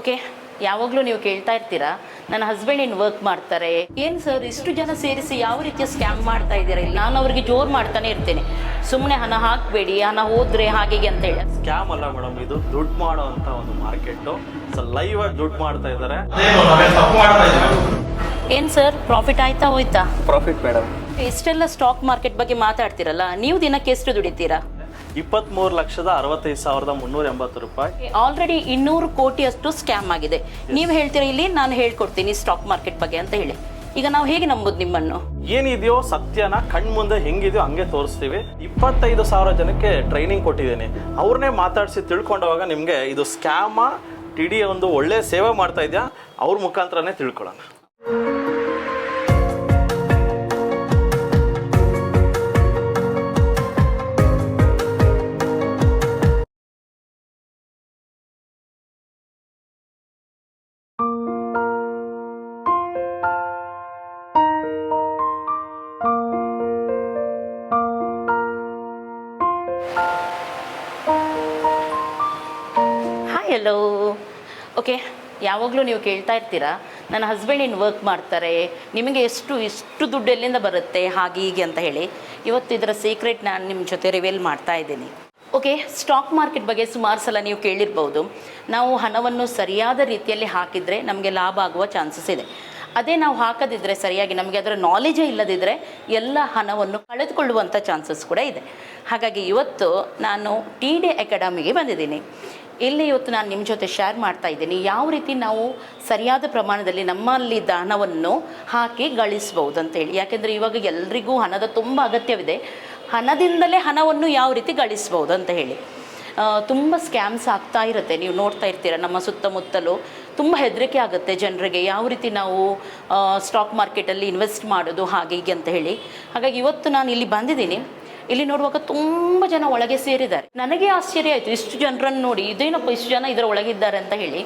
Okay ಯಾವಾಗಲೂ ನೀವು ಕೇಳ್ತಾ ಇರ್ತೀರಾ ನನ್ನ ಹಸ್ಬೆಂಡ್ ಏನು ವರ್ಕ್ ಮಾಡ್ತಾರೆ? ಏನು ಸರ್ ಇಷ್ಟು ಜನ ಸೇರಿಸಿ ಯಾವ ರೀತಿಯ ಸ್ಕ್ಯಾಮ್ ಮಾಡ್ತಾ ಇದ್ದೀರಾ? ಇಲ್ಲಿ ನಾನು ಅವ್ರಿಗೆ ಜೋರು ಮಾಡ್ತಾನೆ ಇರ್ತೇನೆ. ಸುಮ್ಮನೆ ಹಣ ಹಾಕಬೇಡಿ ಹಣ ಹೋದ್ರೆ ಹಾಗೆ ಅಂತ ಹೇಳಿ. ಸ್ಕ್ಯಾಮ್ ಅಲ್ಲ ಮೇಡಮ್ ಇದು ದುಡ್ಡು ಮಾಡೋ ಅಂತ ಒಂದು ಮಾರ್ಕೆಟ್ ಸೊ ಲೈವ್ ಆಗಿ ದುಡ್ಡು ಮಾಡ್ತಾ ಇದ್ದಾರೆ. ಏನು ಸರ್ ಪ್ರಾಫಿಟ್ ಆಯ್ತಾ ಹೋಯ್ತಾ? ಪ್ರಾಫಿಟ್ ಮೇಡಮ್ ಇಷ್ಟೆಲ್ಲ ಸ್ಟಾಕ್ ಮಾರ್ಕೆಟ್ ಬಗ್ಗೆ ಮಾತಾಡ್ತಿರಲ್ಲ ನೀವು ದಿನಕ್ಕೆ ಎಷ್ಟು ದುಡಿತೀರಾ? ಇಪ್ಪತ್ಮೂರು ಲಕ್ಷದ ಅರವತ್ತೈದು ಸಾವಿರದ ಮುನ್ನೂರ ಎಂಬತ್ತು ರೂಪಾಯಿ. ಆಲ್ರೆಡಿ ಇನ್ನೂರು ಕೋಟಿಯಷ್ಟು ಸ್ಕ್ಯಾಮ್ ಆಗಿದೆ. ನೀವು ಹೇಳ್ತೀರಾ ಇಲ್ಲಿ? ನಾನು ಹೇಳ್ಕೊಡ್ತೀನಿ ಸ್ಟಾಕ್ ಮಾರ್ಕೆಟ್ ಬಗ್ಗೆ ಅಂತ ಹೇಳಿ. ಈಗ ನಾವು ಹೇಗೆ ನಂಬೋದು ನಿಮ್ಮನ್ನು? ಏನಿದೆಯೋ ಸತ್ಯನ ಕಣ್ ಮುಂದೆ ಹೆಂಗಿದೆಯೋ ಹಂಗೆ ತೋರಿಸ್ತೀವಿ. ಇಪ್ಪತ್ತೈದು ಸಾವಿರ ಜನಕ್ಕೆ ಟ್ರೈನಿಂಗ್ ಕೊಟ್ಟಿದ್ದೀನಿ. ಅವ್ರನ್ನೇ ಮಾತಾಡಿಸಿ ತಿಳ್ಕೊಂಡವಾಗ ನಿಮಗೆ ಇದು ಸ್ಕ್ಯಾಮ ಟಿ ಡಿ ಒಂದು ಒಳ್ಳೆ ಸೇವೆ ಮಾಡ್ತಾ ಇದೆಯಾ? ಅವ್ರ ಮುಖಾಂತರನೇ ತಿಳ್ಕೊಳ್ಳೋಣ. ಯಾವಾಗಲೂ ನೀವು ಕೇಳ್ತಾ ಇರ್ತೀರಾ, ನನ್ನ ಹಸ್ಬೆಂಡ್ ಏನು ವರ್ಕ್ ಮಾಡ್ತಾರೆ, ನಿಮಗೆ ಎಷ್ಟು, ಇಷ್ಟು ದುಡ್ಡು ಎಲ್ಲಿಂದ ಬರುತ್ತೆ, ಹಾಗೆ, ಹೀಗೆ ಅಂತ ಹೇಳಿ. ಇವತ್ತು ಇದರ ಸೀಕ್ರೆಟ್ ನಾನು ನಿಮ್ಮ ಜೊತೆ ರಿವೀಲ್ ಮಾಡ್ತಾ ಇದ್ದೀನಿ. ಓಕೆ ಸ್ಟಾಕ್ ಮಾರ್ಕೆಟ್ ಬಗ್ಗೆ ಸುಮಾರು ಸಲ ನೀವು ಕೇಳಿರ್ಬೋದು. ನಾವು ಹಣವನ್ನು ಸರಿಯಾದ ರೀತಿಯಲ್ಲಿ ಹಾಕಿದರೆ ನಮಗೆ ಲಾಭ ಆಗುವ ಚಾನ್ಸಸ್ ಇದೆ. ಅದೇ ನಾವು ಹಾಕದಿದ್ದರೆ ಸರಿಯಾಗಿ ನಮಗೆ ಅದರ ನಾಲೆಜೇ ಇಲ್ಲದಿದ್ದರೆ ಎಲ್ಲ ಹಣವನ್ನು ಕಳೆದುಕೊಳ್ಳುವಂಥ ಚಾನ್ಸಸ್ ಕೂಡ ಇದೆ. ಹಾಗಾಗಿ ಇವತ್ತು ನಾನು ಟಿ ಡಿ ಅಕಾಡೆಮಿಗೆ ಬಂದಿದ್ದೀನಿ. ಇಲ್ಲಿ ಇವತ್ತು ನಾನು ನಿಮ್ಮ ಜೊತೆ ಶೇರ್ ಮಾಡ್ತಾ ಇದ್ದೀನಿ. ಯಾವ ರೀತಿ ನಾವು ಸರಿಯಾದ ಪ್ರಮಾಣದಲ್ಲಿ ನಮ್ಮಲ್ಲಿ ಹಣವನ್ನು ಹಾಕಿ ಗಳಿಸ್ಬೋದು ಅಂತೇಳಿ ಯಾಕೆಂದರೆ ಇವಾಗ ಎಲ್ರಿಗೂ ಹಣದ ತುಂಬ ಅಗತ್ಯವಿದೆ. ಹಣದಿಂದಲೇ ಹಣವನ್ನು ಯಾವ ರೀತಿ ಗಳಿಸ್ಬೋದು ಅಂತ ಹೇಳಿ ತುಂಬ ಸ್ಕ್ಯಾಮ್ಸ್ ಆಗ್ತಾ ಇರುತ್ತೆ. ನೀವು ನೋಡ್ತಾ ಇರ್ತೀರ, ನಮ್ಮ ಸುತ್ತಮುತ್ತಲು ತುಂಬ ಹೆದರಿಕೆ ಆಗುತ್ತೆ ಜನರಿಗೆ ಯಾವ ರೀತಿ ನಾವು ಸ್ಟಾಕ್ ಮಾರ್ಕೆಟಲ್ಲಿ ಇನ್ವೆಸ್ಟ್ ಮಾಡೋದು ಹಾಗೆ ಹೀಗೆ ಅಂತ ಹೇಳಿ. ಹಾಗಾಗಿ ಇವತ್ತು ನಾನು ಇಲ್ಲಿ ಬಂದಿದ್ದೀನಿ. ಇಲ್ಲಿ ನೋಡುವಾಗ ತುಂಬ ಜನ ಒಳಗೆ ಸೇರಿದ್ದಾರೆ. ನನಗೆ ಆಶ್ಚರ್ಯ ಆಯಿತು, ಇಷ್ಟು ಜನರನ್ನು ನೋಡಿ, ಇದೇನಪ್ಪ ಇಷ್ಟು ಜನ ಇದರ ಒಳಗಿದ್ದಾರೆ ಅಂತ ಹೇಳಿ.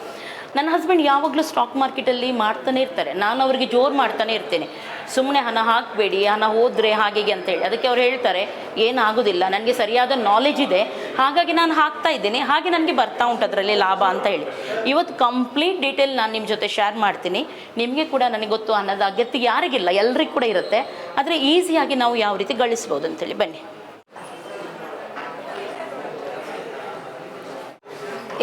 ನನ್ನ ಹಸ್ಬೆಂಡ್ ಯಾವಾಗಲೂ ಸ್ಟಾಕ್ ಮಾರ್ಕೆಟಲ್ಲಿ ಮಾಡ್ತಾನೆ ಇರ್ತಾರೆ. ನಾನು ಅವರಿಗೆ ಜೋರು ಮಾಡ್ತಾನೆ ಇರ್ತೇನೆ. ಸುಮ್ಮನೆ ಹಣ ಹಾಕಬೇಡಿ, ಹಣ ಹೋದರೆ ಹಾಗೆ ಅಂತ ಅಂತೇಳಿ ಅದಕ್ಕೆ ಅವ್ರು ಹೇಳ್ತಾರೆ, ಏನಾಗೋದಿಲ್ಲ, ನನಗೆ ಸರಿಯಾದ ನಾಲೆಜ್ ಇದೆ. ಹಾಗಾಗಿ ನಾನು ಹಾಕ್ತಾ ಇದ್ದೇನೆ. ಹಾಗೆ ನನಗೆ ಬರ್ತಾ ಉಂಟು ಅದರಲ್ಲಿ ಲಾಭ ಅಂತ ಹೇಳಿ. ಇವತ್ತು ಕಂಪ್ಲೀಟ್ ಡೀಟೇಲ್ ನಾನು ನಿಮ್ಮ ಜೊತೆ ಶೇರ್ ಮಾಡ್ತೀನಿ. ನಿಮಗೆ ಕೂಡ ನನಗೆ ಗೊತ್ತು ಅನ್ನೋದು ಅಗತ್ಯ ಯಾರಿಗಿಲ್ಲ, ಎಲ್ರಿಗೂ ಕೂಡ ಇರುತ್ತೆ. ಆದರೆ ಈಸಿಯಾಗಿ ನಾವು ಯಾವ ರೀತಿ ಗಳಿಸ್ಬೋದು ಅಂತೇಳಿ ಬನ್ನಿ.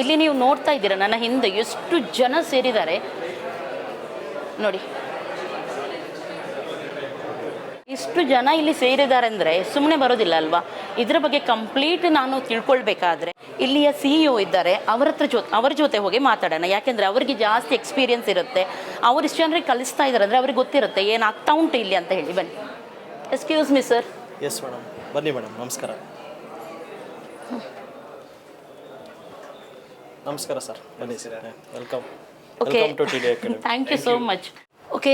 ಇಲ್ಲಿ ನೀವು ನೋಡ್ತಾ ಇದ್ದೀರಾ, ನನ್ನ ಹಿಂದೆ ಎಷ್ಟು ಜನ ಸೇರಿದ್ದಾರೆ. ನೋಡಿ. ಇಷ್ಟು ಜನ ಇಲ್ಲಿ ಸೇರಿದ್ದಾರೆ ಅಂದರೆ ಸುಮ್ಮನೆ ಬರೋದಿಲ್ಲ ಅಲ್ವಾ? ಇದರ ಬಗ್ಗೆ ಕಂಪ್ಲೀಟ್ ನಾನು ತಿಳ್ಕೊಳ್ಬೇಕಾದ್ರೆ ಇಲ್ಲಿಯ ಸಿ ಇ ಇದ್ದಾರೆ, ಅವರ ಹತ್ರ ಜೊ, ಅವ್ರ ಜೊತೆ ಹೋಗಿ ಮಾತಾಡೋಣ. ಯಾಕೆಂದರೆ ಅವರಿಗೆ ಜಾಸ್ತಿ ಎಕ್ಸ್ಪೀರಿಯನ್ಸ್ ಇರುತ್ತೆ. ಅವ್ರು ಇಷ್ಟು ಜನರಿಗೆ ಕಲಿಸ್ತಾ ಇದ್ದಾರೆ ಅಂದರೆ ಅವ್ರಿಗೆ ಗೊತ್ತಿರುತ್ತೆ ಏನಾಗ್ತಾ ಉಂಟು ಇಲ್ಲಿ ಅಂತ ಹೇಳಿ. ಬನ್ನಿ. Excuse me sir yes madam ಬನ್ನಿ ಮೇಡಮ್ ನಮಸ್ಕಾರ. ನಮಸ್ಕಾರ ಸರ್. ಬನ್ನಿ sir. Welcome okay welcome to T D academy thank you so much okay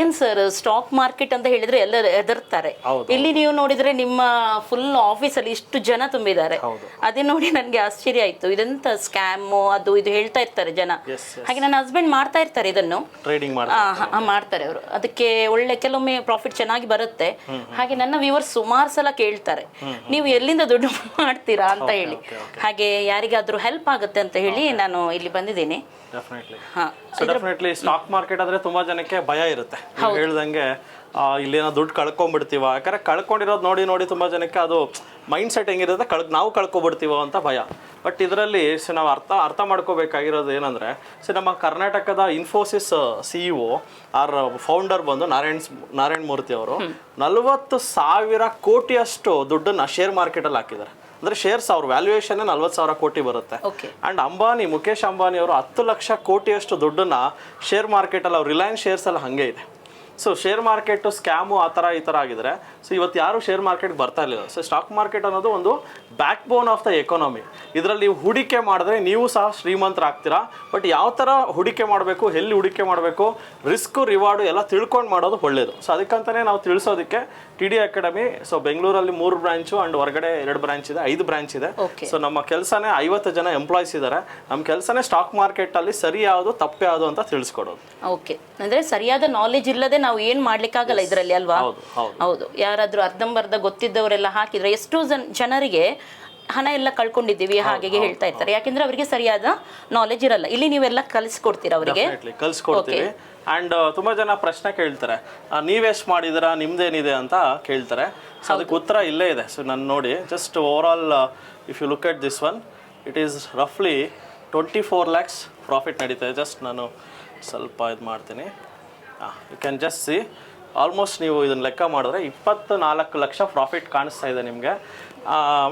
ಏನು ಸರ್ ಸ್ಟಾಕ್ ಮಾರ್ಕೆಟ್ ಅಂತ ಹೇಳಿದ್ರೆ ಎಲ್ಲರೂ ಹೆದರ್ತಾರೆ. ಇಲ್ಲಿ ನೀವು ನೋಡಿದ್ರೆ ನಿಮ್ಮ ಫುಲ್ ಆಫೀಸಲ್ಲಿ ಇಷ್ಟು ಜನ ತುಂಬಿದ್ದಾರೆ. ಅದೇ ನೋಡಿ ನನಗೆ ಆಶ್ಚರ್ಯ ಆಯ್ತು. ಇದೆಂತ ಸ್ಕ್ಯಾಮ್ ಅದು ಇದು ಹೇಳ್ತಾ ಇರ್ತಾರೆ ಜನ. ಹಾಗೆ ನನ್ನ ಹಸ್ಬೆಂಡ್ ಮಾಡ್ತಾ ಇರ್ತಾರೆ ಇದನ್ನು. ಮಾಡ್ತಾರೆ ಅವರು. ಅದಕ್ಕೆ ಒಳ್ಳೆ ಕೆಲವೊಮ್ಮೆ ಪ್ರಾಫಿಟ್ ಚೆನ್ನಾಗಿ ಬರುತ್ತೆ. ಹಾಗೆ ನನ್ನ ವ್ಯೂವರ್ಸ್ ಸುಮಾರು ಸಲ ಕೇಳ್ತಾರೆ. ನೀವು ಎಲ್ಲಿಂದ ದುಡ್ಡು ಮಾಡ್ತೀರಾ ಅಂತ ಹೇಳಿ. ಹಾಗೆ ಯಾರಿಗಾದ್ರೂ ಹೆಲ್ಪ್ ಆಗುತ್ತೆ ಅಂತ ಹೇಳಿ ನಾನು ಇಲ್ಲಿ ಬಂದಿದ್ದೀನಿ. ಸ್ಟಾಕ್ ಮಾರ್ಕೆಟ್ ಅಂದ್ರೆ ತುಂಬಾ ಜನಕ್ಕೆ ಭಯ ಇರುತ್ತೆ. ನೀವು ಹೇಳ್ದಂಗೆ ಇಲ್ಲೇನೋ ದುಡ್ಡು ಕಳ್ಕೊಂಡ್ಬಿಡ್ತೀವ. ಯಾಕಂದ್ರೆ ಕಳ್ಕೊಂಡಿರೋದು ನೋಡಿ ನೋಡಿ ತುಂಬಾ ಜನಕ್ಕೆ ಅದು ಮೈಂಡ್ ಸೆಟ್ ಹೆಂಗಿರುತ್ತೆ ಕಳ್ ನಾವು ಕಳ್ಕೊಬಿಡ್ತೀವೋ ಅಂತ ಭಯ. ಬಟ್ ಇದರಲ್ಲಿ ಸೊ ನಾವು ಅರ್ಥ ಅರ್ಥ ಮಾಡ್ಕೋಬೇಕಾಗಿರೋದು ಏನಂದ್ರೆ ಸೊ ನಮ್ಮ ಕರ್ನಾಟಕದ Infosys C E R founder ಬಂದು ನಾರಾಯಣ್ ನಾರಾಯಣ್ ಮೂರ್ತಿ ಅವರು ನಲವತ್ತು ಸಾವಿರ ಕೋಟಿಯಷ್ಟು ದುಡ್ಡನ್ನ ಶೇರ್ ಮಾರ್ಕೆಟಲ್ಲಿ ಹಾಕಿದ್ದಾರೆ. ಅಂದ್ರೆ ಶೇರ್ಸ್ ಅವ್ರ ವ್ಯಾಲ್ಯೂಯೇಷನ್ ನಲ್ವತ್ತು ಸಾವಿರ ಕೋಟಿ ಬರುತ್ತೆ. ಓಕೆ ಅಂಡ್ ಅಂಬಾನಿ ಮುಖೇಶ್ ಅಂಬಾನಿ ಅವರು ಹತ್ತು ಲಕ್ಷ ಕೋಟಿಯಷ್ಟು ದುಡ್ಡನ್ನ ಶೇರ್ ಮಾರ್ಕೆಟಲ್ಲಿ ಅವ್ರು ರಿಲಯನ್ಸ್ ಶೇರ್ಸ್ ಅಲ್ಲಿ ಹಂಗೆ ಇದೆ. ಸೊ ಶೇರ್ ಮಾರ್ಕೆಟ್ ಸ್ಕ್ಯಾಮು ಆ ಥರ ಈ ಥರ ಆಗಿದ್ರೆ ಸೊ ಇವತ್ತು ಯಾರು ಶೇರ್ ಮಾರ್ಕೆಟ್ ಬರ್ತಾ ಇರಲಿಲ್ಲ. ಸೊ ಸ್ಟಾಕ್ ಮಾರ್ಕೆಟ್ ಅನ್ನೋದು ಒಂದು backbone of the economy ಇದರಲ್ಲಿ ನೀವು ಹೂಡಿಕೆ ಮಾಡಿದ್ರೆ ನೀವು ಸಹ ಶ್ರೀಮಂತರಾಗ್ತೀರಾ? ಬಟ್ ಯಾವ ಥರ ಹೂಡಿಕೆ ಮಾಡಬೇಕು ಎಲ್ಲಿ ಹೂಡಿಕೆ ಮಾಡಬೇಕು ರಿಸ್ಕ್ ರಿವಾರ್ಡು ಎಲ್ಲ ತಿಳ್ಕೊಂಡು ಮಾಡೋದು ಒಳ್ಳೇದು. ಸೊ ಅದಕ್ಕಂತಲೇ ನಾವು ತಿಳಿಸೋದಕ್ಕೆ ಟಿ ಡಿ ಅಕಾಡೆಮಿ ಸೊ ಬೆಂಗಳೂರಲ್ಲಿ ಮೂರು ಬ್ರಾಂಚು ಅಂಡ್ ಹೊರಗಡೆ ಎರಡು ಬ್ರಾಂಚ್ ಇದೆ ಐದು ಬ್ರಾಂಚ್ ಇದೆ. ಸೊ ನಮ್ಮ ಕೆಲಸನೇ ಐವತ್ತು ಜನ ಎಂಪ್ಲಾಯ್ಸ್ ಇದ್ದಾರೆ ನಮ್ಮ ಕೆಲಸನೇ ಸ್ಟಾಕ್ ಮಾರ್ಕೆಟಲ್ಲಿ ಸರಿ ಯಾವುದು ತಪ್ಪು ಯಾವುದು ಅಂತ ತಿಳಿಸ್ಕೊಡೋದು. ಓಕೆ ಅಂದ್ರೆ ಸರಿಯಾದ ನಾಲೆಜ್ ಇಲ್ಲದೆ ನಾವು ಏನ್ ಮಾಡ್ಲಿಕ್ಕಾಗಲ್ಲ ಇದರಲ್ಲಿ ಅಲ್ವಾ? ಹೌದು ಹೌದು. ಹೌದು. ಯಾರಾದ್ರೂ ಅರ್ಧಂಬರ್ಧ ಗೊತ್ತಿದ್ದವರೆಲ್ಲ ಹಾಕಿದ್ರೆ ಎಷ್ಟೋ ಜನ ಜನರಿಗೆ ಹಣ ಎಲ್ಲ ಕಳ್ಕೊಂಡಿದ್ದೀವಿ ಹಾಗೆ ಹೇಳ್ತಾ ಇರ್ತಾರೆ. ಯಾಕೆಂದ್ರೆ ಅವರಿಗೆ ಸರಿಯಾದ ನಾಲೆಜ್ ಇರಲ್ಲ. ಇಲ್ಲಿ ನೀವೆಲ್ಲ ಕಲಿಸ್ಕೊಡ್ತೀರಾ ಅವರಿಗೆ? ಕಲಿಸ್ಕೊಡ್ತೀವಿ. ಕಲ್ಸ್ಕೊಡ್ತೀವಿ ಆ್ಯಂಡ್ ತುಂಬ ಜನ ಪ್ರಶ್ನೆ ಕೇಳ್ತಾರೆ. ನೀವೆಷ್ಟು ಮಾಡಿದಿರಾ ನಿಮ್ದೇನಿದೆ ಅಂತ ಕೇಳ್ತಾರೆ. ಸೊ ಅದಕ್ಕೆ ಉತ್ತರ ಇಲ್ಲೇ ಇದೆ. ಸೊ ನಾನು ನೋಡಿ just overall if you look at this one it is ರಫ್ಲಿ twenty four lakhs profit ನಡೀತದೆ ಜಸ್ಟ್ ನಾನು ಸ್ವಲ್ಪ ಇದು ಮಾಡ್ತೀನಿ. You can just see almost ನೀವು ಇದನ್ನ ಲೆಕ್ಕ ಮಾಡಿದ್ರೆ ಇಪ್ಪತ್ತು ನಾಲ್ಕು ಲಕ್ಷ ಪ್ರಾಫಿಟ್ ಕಾಣಿಸ್ತಾ ಇದೆ ನಿಮಗೆ.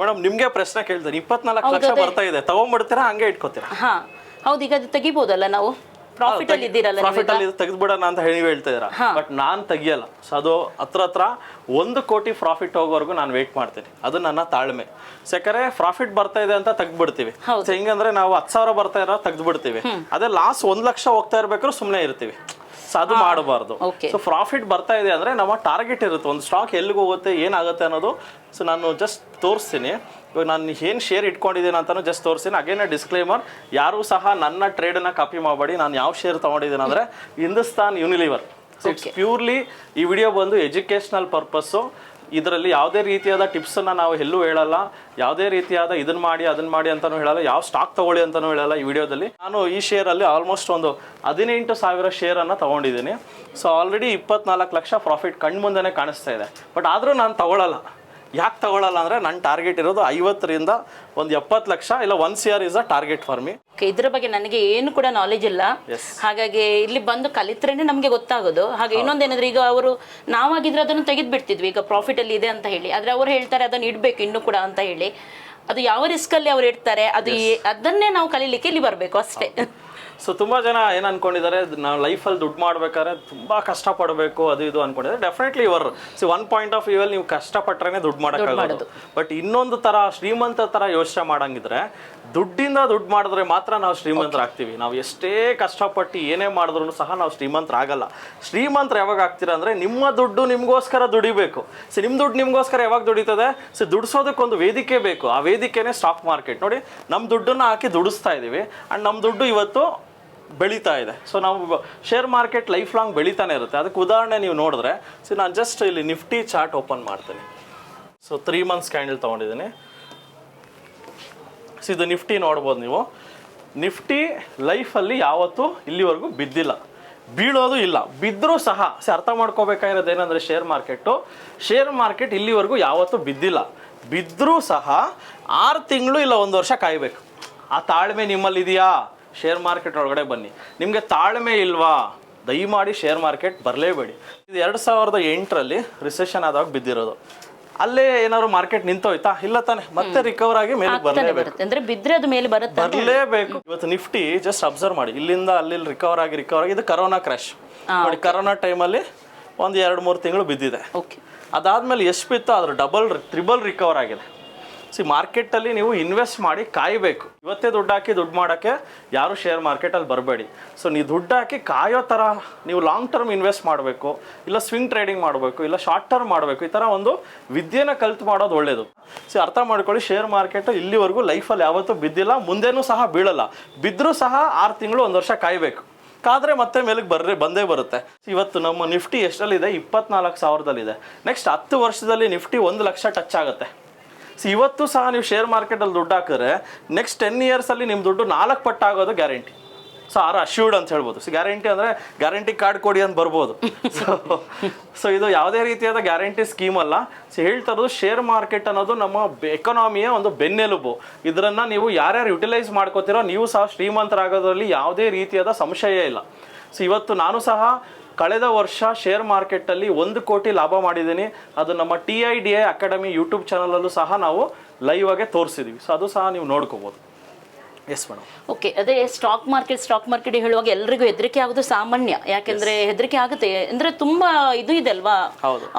ಮೇಡಮ್ ನಿಮ್ಗೆ ಪ್ರಶ್ನೆ ಕೇಳ್ತೀನಿ. ಇಪ್ಪತ್ನಾಲ್ಕು ಲಕ್ಷ ಬರ್ತಾ ಇದೆ. ತಗೊಂಡ್ಬಿಡ್ತೀರಾ? ಹಂಗೆ ಇಟ್ಕೋತೀರಾ? ಹಾ ಹೌದು ಈಗ ಅದು ತೆಗಿಬೋದಲ್ಲ ನಾವು? ಪ್ರಾಫಿಟ್ ಅಲ್ಲಿ ಇದ್ದೀರಲ್ಲ ಪ್ರಾಫಿಟ್ ಅಲ್ಲಿ ತೆಗೆದ್ಬಿಡೋಣ ಅಂತ ಹೇಳಿ ಹೇಳ್ತಾ ಇದ್ದೀರಾ? ಬಟ್ ನಾನು ತೆಗಿಯಲ್ಲ. ಸೊ ಅದು ಹತ್ರ ಹತ್ರ ಒಂದು ಕೋಟಿ ಪ್ರಾಫಿಟ್ ಹೋಗೋವರೆಗೂ ನಾನು ವೇಟ್ ಮಾಡ್ತೀನಿ. ಅದು ನನ್ನ ತಾಳ್ಮೆ. ಯಾಕಂದ್ರೆ ಪ್ರಾಫಿಟ್ ಬರ್ತಾ ಇದೆ ಅಂತ ತೆಗ್ದ್ಬಿಡ್ತೀವಿ. ಹೆಂಗಂದ್ರೆ ಹಿಂಗಂದ್ರೆ ನಾವು ಹತ್ತು ಸಾವಿರ ಬರ್ತಾ ಇರೋ ತೆಗ್ದ್ಬಿಡ್ತೀವಿ. ಅದೇ ಲಾಸ್ಟ್ ಒಂದ್ ಲಕ್ಷ ಹೋಗ್ತಾ ಇರ್ಬೇಕಾದ್ರೂ ಸುಮ್ಮನೆ ಇರ್ತೀವಿ. ಸೊ ಅದು ಮಾಡಬಾರ್ದು. ಸೊ ಪ್ರಾಫಿಟ್ ಬರ್ತಾ ಇದೆ ಅಂದ್ರೆ ನಮ್ಮ ಟಾರ್ಗೆಟ್ ಇರುತ್ತೆ. ಒಂದು ಸ್ಟಾಕ್ ಎಲ್ಲಿಗೆ ಹೋಗುತ್ತೆ ಏನಾಗುತ್ತೆ ಅನ್ನೋದು. ಸೊ ನಾನು ಜಸ್ಟ್ ತೋರಿಸ್ತೀನಿ. ಇವಾಗ ನಾನು ಏನು ಶೇರ್ ಇಟ್ಕೊಂಡಿದ್ದೀನಿ ಅಂತಾನು ಜಸ್ಟ್ ತೋರಿಸ್ತೀನಿ. ಅಗೇನ್ ಡಿಸ್ಕ್ಲೇಮರ್ ಯಾರೂ ಸಹ ನನ್ನ ಟ್ರೇಡನ್ನ ಕಾಪಿ ಮಾಡಬೇಡಿ. ನಾನು ಯಾವ ಶೇರ್ ತೊಗೊಂಡಿದ್ದೀನಿ ಅಂದರೆ ಹಿಂದೂಸ್ತಾನ್ ಯೂನಿಲಿವರ್ ಇಟ್ಸ್ ಪ್ಯೂರ್ಲಿ ಈ ವಿಡಿಯೋ ಬಂದು ಎಜುಕೇಷ್ನಲ್ ಪರ್ಪಸ್ಸು ಇದರಲ್ಲಿ ಯಾವುದೇ ರೀತಿಯಾದ ಟಿಪ್ಸನ್ನು ನಾವು ಎಲ್ಲೂ ಹೇಳಲ್ಲ. ಯಾವುದೇ ರೀತಿಯಾದ ಇದನ್ನು ಮಾಡಿ ಅದನ್ನು ಮಾಡಿ ಅಂತಲೂ ಹೇಳಲ್ಲ. ಯಾವ ಸ್ಟಾಕ್ ತಗೊಳ್ಳಿ ಅಂತಲೂ ಹೇಳಲ್ಲ ಈ ವಿಡಿಯೋದಲ್ಲಿ. ನಾನು ಈ ಶೇರಲ್ಲಿ ಆಲ್ಮೋಸ್ಟ್ ಒಂದು ಹದಿನೆಂಟು ಸಾವಿರ ಶೇರನ್ನು ತಗೊಂಡಿದ್ದೀನಿ. ಸೊ ಆಲ್ರೆಡಿ ಇಪ್ಪತ್ನಾಲ್ಕು ಲಕ್ಷ ಪ್ರಾಫಿಟ್ ಕಣ್ಮುಂದೆ ಕಾಣಿಸ್ತಾ ಇದೆ. ಬಟ್ ಆದರೂ ನಾನು ತಗೊಳ್ಳಲ್ಲ ಯಾಕೆ ತಗೊಳ್ಳಲ್ಲ ಅಂದರೆ ನನ್ನ ಟಾರ್ಗೆಟ್ ಇರೋದು ಐವತ್ತರಿಂದ ಒಂದು ಎಪ್ಪತ್ತು ಲಕ್ಷ ಇಲ್ಲ one C R is a target for me ಇದ್ರ ಬಗ್ಗೆ ನನಗೆ ಏನು ಕೂಡ ನಾಲೆಜ್ ಇಲ್ಲ. ಹಾಗಾಗಿ ಇಲ್ಲಿ ಬಂದು ಕಲಿತ್ರೇನೆ ನಮಗೆ ಗೊತ್ತಾಗೋದು. ಹಾಗೆ ಇನ್ನೊಂದೇನಂದ್ರೆ ಈಗ ಅವರು ನಾವಾಗಿದ್ರೆ ಅದನ್ನು ತೆಗೆದು ಬಿಡ್ತಿದ್ವಿ ಈಗ ಪ್ರಾಫಿಟ್ ಅಲ್ಲಿ ಇದೆ ಅಂತ ಹೇಳಿ. ಆದ್ರೆ ಅವ್ರು ಹೇಳ್ತಾರೆ ಅದನ್ನ ಇಡಬೇಕು ಇನ್ನೂ ಕೂಡ ಅಂತ ಹೇಳಿ. ಅದು ಯಾವ ರಿಸ್ಕಲ್ಲಿ ಅವ್ರು ಇಡ್ತಾರೆ? ಅದು ಅದನ್ನೇ ನಾವು ಕಲೀಲಿಕ್ಕೆ ಇಲ್ಲಿ ಬರಬೇಕು ಅಷ್ಟೇ. ಸೊ ತುಂಬ ಜನ ಏನು ಅನ್ಕೊಂಡಿದ್ದಾರೆ ನಾವು ಲೈಫಲ್ಲಿ ದುಡ್ಡು ಮಾಡಬೇಕಾದ್ರೆ ತುಂಬ ಕಷ್ಟಪಡಬೇಕು ಅದು ಇದು ಅನ್ಕೊಂಡಿದ್ದಾರೆ. ಡೆಫಿನೆಟ್ಲಿ ಇವರ್ ಸಿ ಒನ್ ಪಾಯಿಂಟ್ ಆಫ್ ವ್ಯೂವಲ್ಲಿ ನೀವು ಕಷ್ಟಪಟ್ಟರೆ ದುಡ್ಡು ಮಾಡೋಕ್ಕಾಗೋದು ಬಟ್ ಇನ್ನೊಂದು ಥರ ಶ್ರೀಮಂತ ಥರ ಯೋಚನೆ ಮಾಡಂಗಿದ್ರೆ ದುಡ್ಡಿಂದ ದುಡ್ಡು ಮಾಡಿದ್ರೆ ಮಾತ್ರ ನಾವು ಶ್ರೀಮಂತರಾಗ್ತೀವಿ ನಾವು ಎಷ್ಟೇ ಕಷ್ಟಪಟ್ಟು ಏನೇ ಮಾಡಿದ್ರು ಸಹ ನಾವು ಶ್ರೀಮಂತರಾಗಲ್ಲ. ಶ್ರೀಮಂತರು ಯಾವಾಗ ಆಗ್ತೀರಾ ಅಂದರೆ ನಿಮ್ಮ ದುಡ್ಡು ನಿಮಗೋಸ್ಕರ ದುಡಿಬೇಕು. ಸೊ ನಿಮ್ಮ ದುಡ್ಡು ನಿಮಗೋಸ್ಕರ ಯಾವಾಗ ದುಡಿತದೆ? ಸೊ ದುಡಿಸೋದಕ್ಕೊಂದು ವೇದಿಕೆ ಬೇಕು. ಆ ವೇದಿಕೆನೇ ಸ್ಟಾಕ್ ಮಾರ್ಕೆಟ್ ನೋಡಿ ನಮ್ಮ ದುಡ್ಡನ್ನು ಹಾಕಿ ದುಡಿಸ್ತಾ ಇದ್ದೀವಿ ಆ್ಯಂಡ್ ನಮ್ಮ ದುಡ್ಡು ಇವತ್ತು ಬೆಳೀತಾ ಇದೆ. ಸೊ ನಾವು ಶೇರ್ ಮಾರ್ಕೆಟ್ ಲೈಫ್ ಲಾಂಗ್ ಬೆಳೀತಾನೆ ಇರುತ್ತೆ. ಅದಕ್ಕೆ ಉದಾಹರಣೆ ನೀವು ನೋಡಿದ್ರೆ ಸೊ ನಾನು ಜಸ್ಟ್ ಇಲ್ಲಿ ನಿಫ್ಟಿ ಚಾರ್ಟ್ ಓಪನ್ ಮಾಡ್ತೀನಿ. ಸೊ ತ್ರೀ ಮಂತ್ಸ್ ಕ್ಯಾಂಡಲ್ ತೊಗೊಂಡಿದ್ದೀನಿ. ಸೊ ಇದು ನಿಫ್ಟಿ ನೋಡ್ಬೋದು ನೀವು. ನಿಫ್ಟಿ ಲೈಫಲ್ಲಿ ಯಾವತ್ತೂ ಇಲ್ಲಿವರೆಗೂ ಬಿದ್ದಿಲ್ಲ. ಬೀಳೋದು ಇಲ್ಲ. ಬಿದ್ದರೂ ಸಹ ಸಿ ಅರ್ಥ ಮಾಡ್ಕೋಬೇಕಾಗಿರೋದು ಏನಂದರೆ ಶೇರ್ ಮಾರ್ಕೆಟು ಶೇರ್ ಮಾರ್ಕೆಟ್ ಇಲ್ಲಿವರೆಗೂ ಯಾವತ್ತೂ ಬಿದ್ದಿಲ್ಲ. ಬಿದ್ದರೂ ಸಹ, ಆರು ತಿಂಗಳು ಇಲ್ಲ ಒಂದು ವರ್ಷ ಕಾಯಬೇಕು. ಆ ತಾಳ್ಮೆ ನಿಮ್ಮಲ್ಲಿ ಇದೆಯಾ ಶೇರ್ ಮಾರ್ಕೆಟ್ ಒಳಗಡೆ ಬನ್ನಿ. ನಿಮಗೆ ತಾಳ್ಮೆ ಇಲ್ವಾ? ದಯಮಾಡಿ ಶೇರ್ ಮಾರ್ಕೆಟ್ ಬರಲೇಬೇಡಿ. ಇದು ಎರಡು ಸಾವಿರದ ಎಂಟರಲ್ಲಿ ರಿಸೆಷನ್ ಆದಾಗ ಬಿದ್ದಿರೋದು. ಅಲ್ಲೇ ಏನಾದ್ರು ಮಾರ್ಕೆಟ್ ನಿಂತೋಯ್ತಾ? ಇಲ್ಲ ತಾನೆ. ಮತ್ತೆ ರಿಕವರ್ ಆಗಿ ಮೇಲೆ ಬರಲೇಬೇಕು. ಅಂದ್ರೆ ಬಿದ್ರೆ ಅದು ಮೇಲೆ ಬರುತ್ತೆ ಬರಲೇಬೇಕು. ಇವತ್ತು ನಿಫ್ಟಿ ಜಸ್ಟ್ ಅಬ್ಸರ್ವ್ ಮಾಡಿ. ಇಲ್ಲಿಂದ ಅಲ್ಲಿ ರಿಕವರ್ ಆಗಿ ರಿಕವರ್ ಆಗಿ. ಇದು ಕರೋನಾ ಕ್ರಾಶ್ ನೋಡಿ ಕರೋನಾ ಟೈಮಲ್ಲಿ ಒಂದು ಎರಡು ಮೂರು ತಿಂಗಳು ಬಿದ್ದಿದೆ. ಓಕೆ ಅದಾದ್ಮೇಲೆ ಎಷ್ಟು ಬಿತ್ತು ಅದ್ರ ಡಬಲ್ ತ್ರಿಬಲ್ ರಿಕವರ್ ಆಗಿದೆ. ಸಿ ಮಾರ್ಕೆಟಲ್ಲಿ ನೀವು ಇನ್ವೆಸ್ಟ್ ಮಾಡಿ ಕಾಯಬೇಕು. ಇವತ್ತೇ ದುಡ್ಡು ಹಾಕಿ ದುಡ್ಡು ಮಾಡೋಕ್ಕೆ ಯಾರು ಶೇರ್ ಮಾರ್ಕೆಟಲ್ಲಿ ಬರಬೇಡಿ. ಸೊ ನೀವು ದುಡ್ಡು ಹಾಕಿ ಕಾಯೋ ಥರ ನೀವು ಲಾಂಗ್ ಟರ್ಮ್ ಇನ್ವೆಸ್ಟ್ ಮಾಡಬೇಕು, ಇಲ್ಲ ಸ್ವಿಂಗ್ ಟ್ರೇಡಿಂಗ್ ಮಾಡಬೇಕು, ಇಲ್ಲ ಶಾರ್ಟ್ ಟರ್ಮ್ ಮಾಡಬೇಕು, ಈ ಥರ ಒಂದು ವಿದ್ಯೆನ ಕಲ್ತು ಮಾಡೋದು ಒಳ್ಳೆಯದು ಸೊ ಅರ್ಥ ಮಾಡ್ಕೊಳ್ಳಿ, ಶೇರ್ ಮಾರ್ಕೆಟು ಇಲ್ಲಿವರೆಗೂ ಲೈಫಲ್ಲಿ ಯಾವತ್ತೂ ಬಿದ್ದಿಲ್ಲ, ಮುಂದೆನೂ ಸಹ ಬೀಳಲ್ಲ. ಬಿದ್ದರೂ ಸಹ ಆರು ತಿಂಗಳು ಒಂದು ವರ್ಷ ಕಾಯಬೇಕು. ಕಾದ್ರೆ ಮತ್ತೆ ಮೇಲಕ್ಕೆ ಬರ್ರಿ, ಬಂದೇ ಬರುತ್ತೆ. ಇವತ್ತು ನಮ್ಮ ನಿಫ್ಟಿ ಎಷ್ಟರಲ್ಲಿದೆ? ಇಪ್ಪತ್ನಾಲ್ಕು ಸಾವಿರದಲ್ಲಿದೆ. ನೆಕ್ಸ್ಟ್ ಹತ್ತು ವರ್ಷದಲ್ಲಿ ನಿಫ್ಟಿ ಒಂದು ಲಕ್ಷ ಟಚ್ ಆಗುತ್ತೆ. ಸೊ ಇವತ್ತು ಸಹ ನೀವು ಶೇರ್ ಮಾರ್ಕೆಟಲ್ಲಿ ದುಡ್ಡು ಹಾಕಿದ್ರೆ ನೆಕ್ಸ್ಟ್ ಟೆನ್ ಇಯರ್ಸಲ್ಲಿ ನಿಮ್ಮ ದುಡ್ಡು ನಾಲ್ಕು ಪಟ್ಟು ಆಗೋದು ಗ್ಯಾರಂಟಿ ಸೊ ಆರ್ ಅಶ್ಯೂರ್ಡ್ ಅಂತ ಹೇಳ್ಬೋದು. ಸೊ ಗ್ಯಾರಂಟಿ ಅಂದರೆ ಗ್ಯಾರಂಟಿ ಕಾರ್ಡ್ ಕೊಡಿ ಅಂತ ಬರ್ಬೋದು. ಸೊ ಸೊ ಇದು ಯಾವುದೇ ರೀತಿಯಾದ ಗ್ಯಾರಂಟಿ ಸ್ಕೀಮ್ ಅಲ್ಲ. ಸೊ ಹೇಳ್ತಾ ಇರೋದು ಶೇರ್ ಮಾರ್ಕೆಟ್ ಅನ್ನೋದು ನಮ್ಮ ಎಕನಾಮಿಯ ಒಂದು ಬೆನ್ನೆಲುಬು. ಇದರನ್ನು ನೀವು ಯಾರ್ಯಾರು ಯುಟಿಲೈಸ್ ಮಾಡ್ಕೋತೀರೋ ನೀವು ಸಹ ಶ್ರೀಮಂತರಾಗೋದ್ರಲ್ಲಿ ಯಾವುದೇ ರೀತಿಯಾದ ಸಂಶಯ ಇಲ್ಲ. ಸೊ ಇವತ್ತು ನಾನು ಸಹ ಕಳೆದ ವರ್ಷ ಶೇರ್ ಮಾರ್ಕೆಟಲ್ಲಿ ಒಂದು ಕೋಟಿ ಲಾಭ ಮಾಡಿದ್ದೀನಿ. ಅದು ನಮ್ಮ T I D I academy YouTube ಚಾನಲಲ್ಲೂ ಸಹ ನಾವು ಲೈವ್ ಆಗಿ ತೋರಿಸಿದ್ದೀವಿ ಸೊ ಅದು ಸಹ ನೀವು ನೋಡ್ಕೋಬೋದು. ಎಸ್ ಮೇಡಮ್ ಓಕೆ ಅದೇ ಸ್ಟಾಕ್ ಮಾರ್ಕೆಟ್ ಸ್ಟಾಕ್ ಮಾರ್ಕೆಟ್ ಹೇಳುವಾಗ ಎಲ್ರಿಗೂ ಹೆದರಿಕೆ ಆಗೋದು ಸಾಮಾನ್ಯ. ಯಾಕೆಂದ್ರೆ ಹೆದರಿಕೆ ಆಗುತ್ತೆ. ಅಂದ್ರೆ ತುಂಬಾ ಇದು ಇದೆ ಅಲ್ವಾ.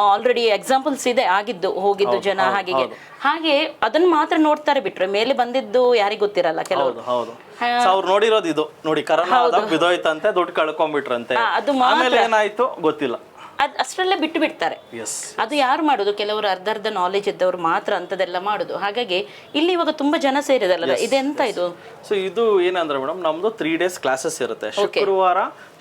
ಆಲ್ರೆಡಿ ಎಕ್ಸಾಂಪಲ್ಸ್ ಇದೆ ಆಗಿದ್ದು ಹೋಗಿದ್ದು ಜನ ಹಾಗೆ ಹಾಗೆ ಅದನ್ನ ಮಾತ್ರ ನೋಡ್ತಾರೆ ಬಿಟ್ರೆ ಮೇಲೆ ಬಂದಿದ್ದು ಯಾರಿಗೂ ಗೊತ್ತಿರಲ್ಲ ಕೆಲವರು. ಅವ್ರು ನೋಡಿರೋದು ಇದು. ನೋಡಿ ಕರೋನಾ ಬಿದೋಯ್ತಂತೆ ದುಡ್ಡು ಕಳ್ಕೊಂಡ್ಬಿಟ್ರಂತೆ. ಆಮೇಲೆ ಏನಾಯ್ತು? ಗೊತ್ತಿಲ್ಲ. ಅದು ಅಷ್ಟರಲ್ಲೇ ಬಿಟ್ಟು ಬಿಡ್ತಾರೆ. ಅದು ಯಾರು ಮಾಡೋದು? ಕೆಲವರು ಅರ್ಧ ಅರ್ಧ ನಾಲೆಜ್ ಇದ್ದವರು ಮಾತ್ರ ಅಂತದೆಲ್ಲ ಮಾಡೋದು. ಹಾಗಾಗಿ ಇಲ್ಲಿ ಇವಾಗ ತುಂಬಾ ಜನ ಸೇರಿದಲ್ಲ ಇದೆಂತ ಇದು? ಸೊ ಇದು ಏನಂದ್ರೆ ಮೇಡಮ್ ನಮ್ದು ತ್ರೀ ಡೇಸ್ ಕ್ಲಾಸಸ್ ಇರುತ್ತೆ. ಶುಕ್ರವಾರ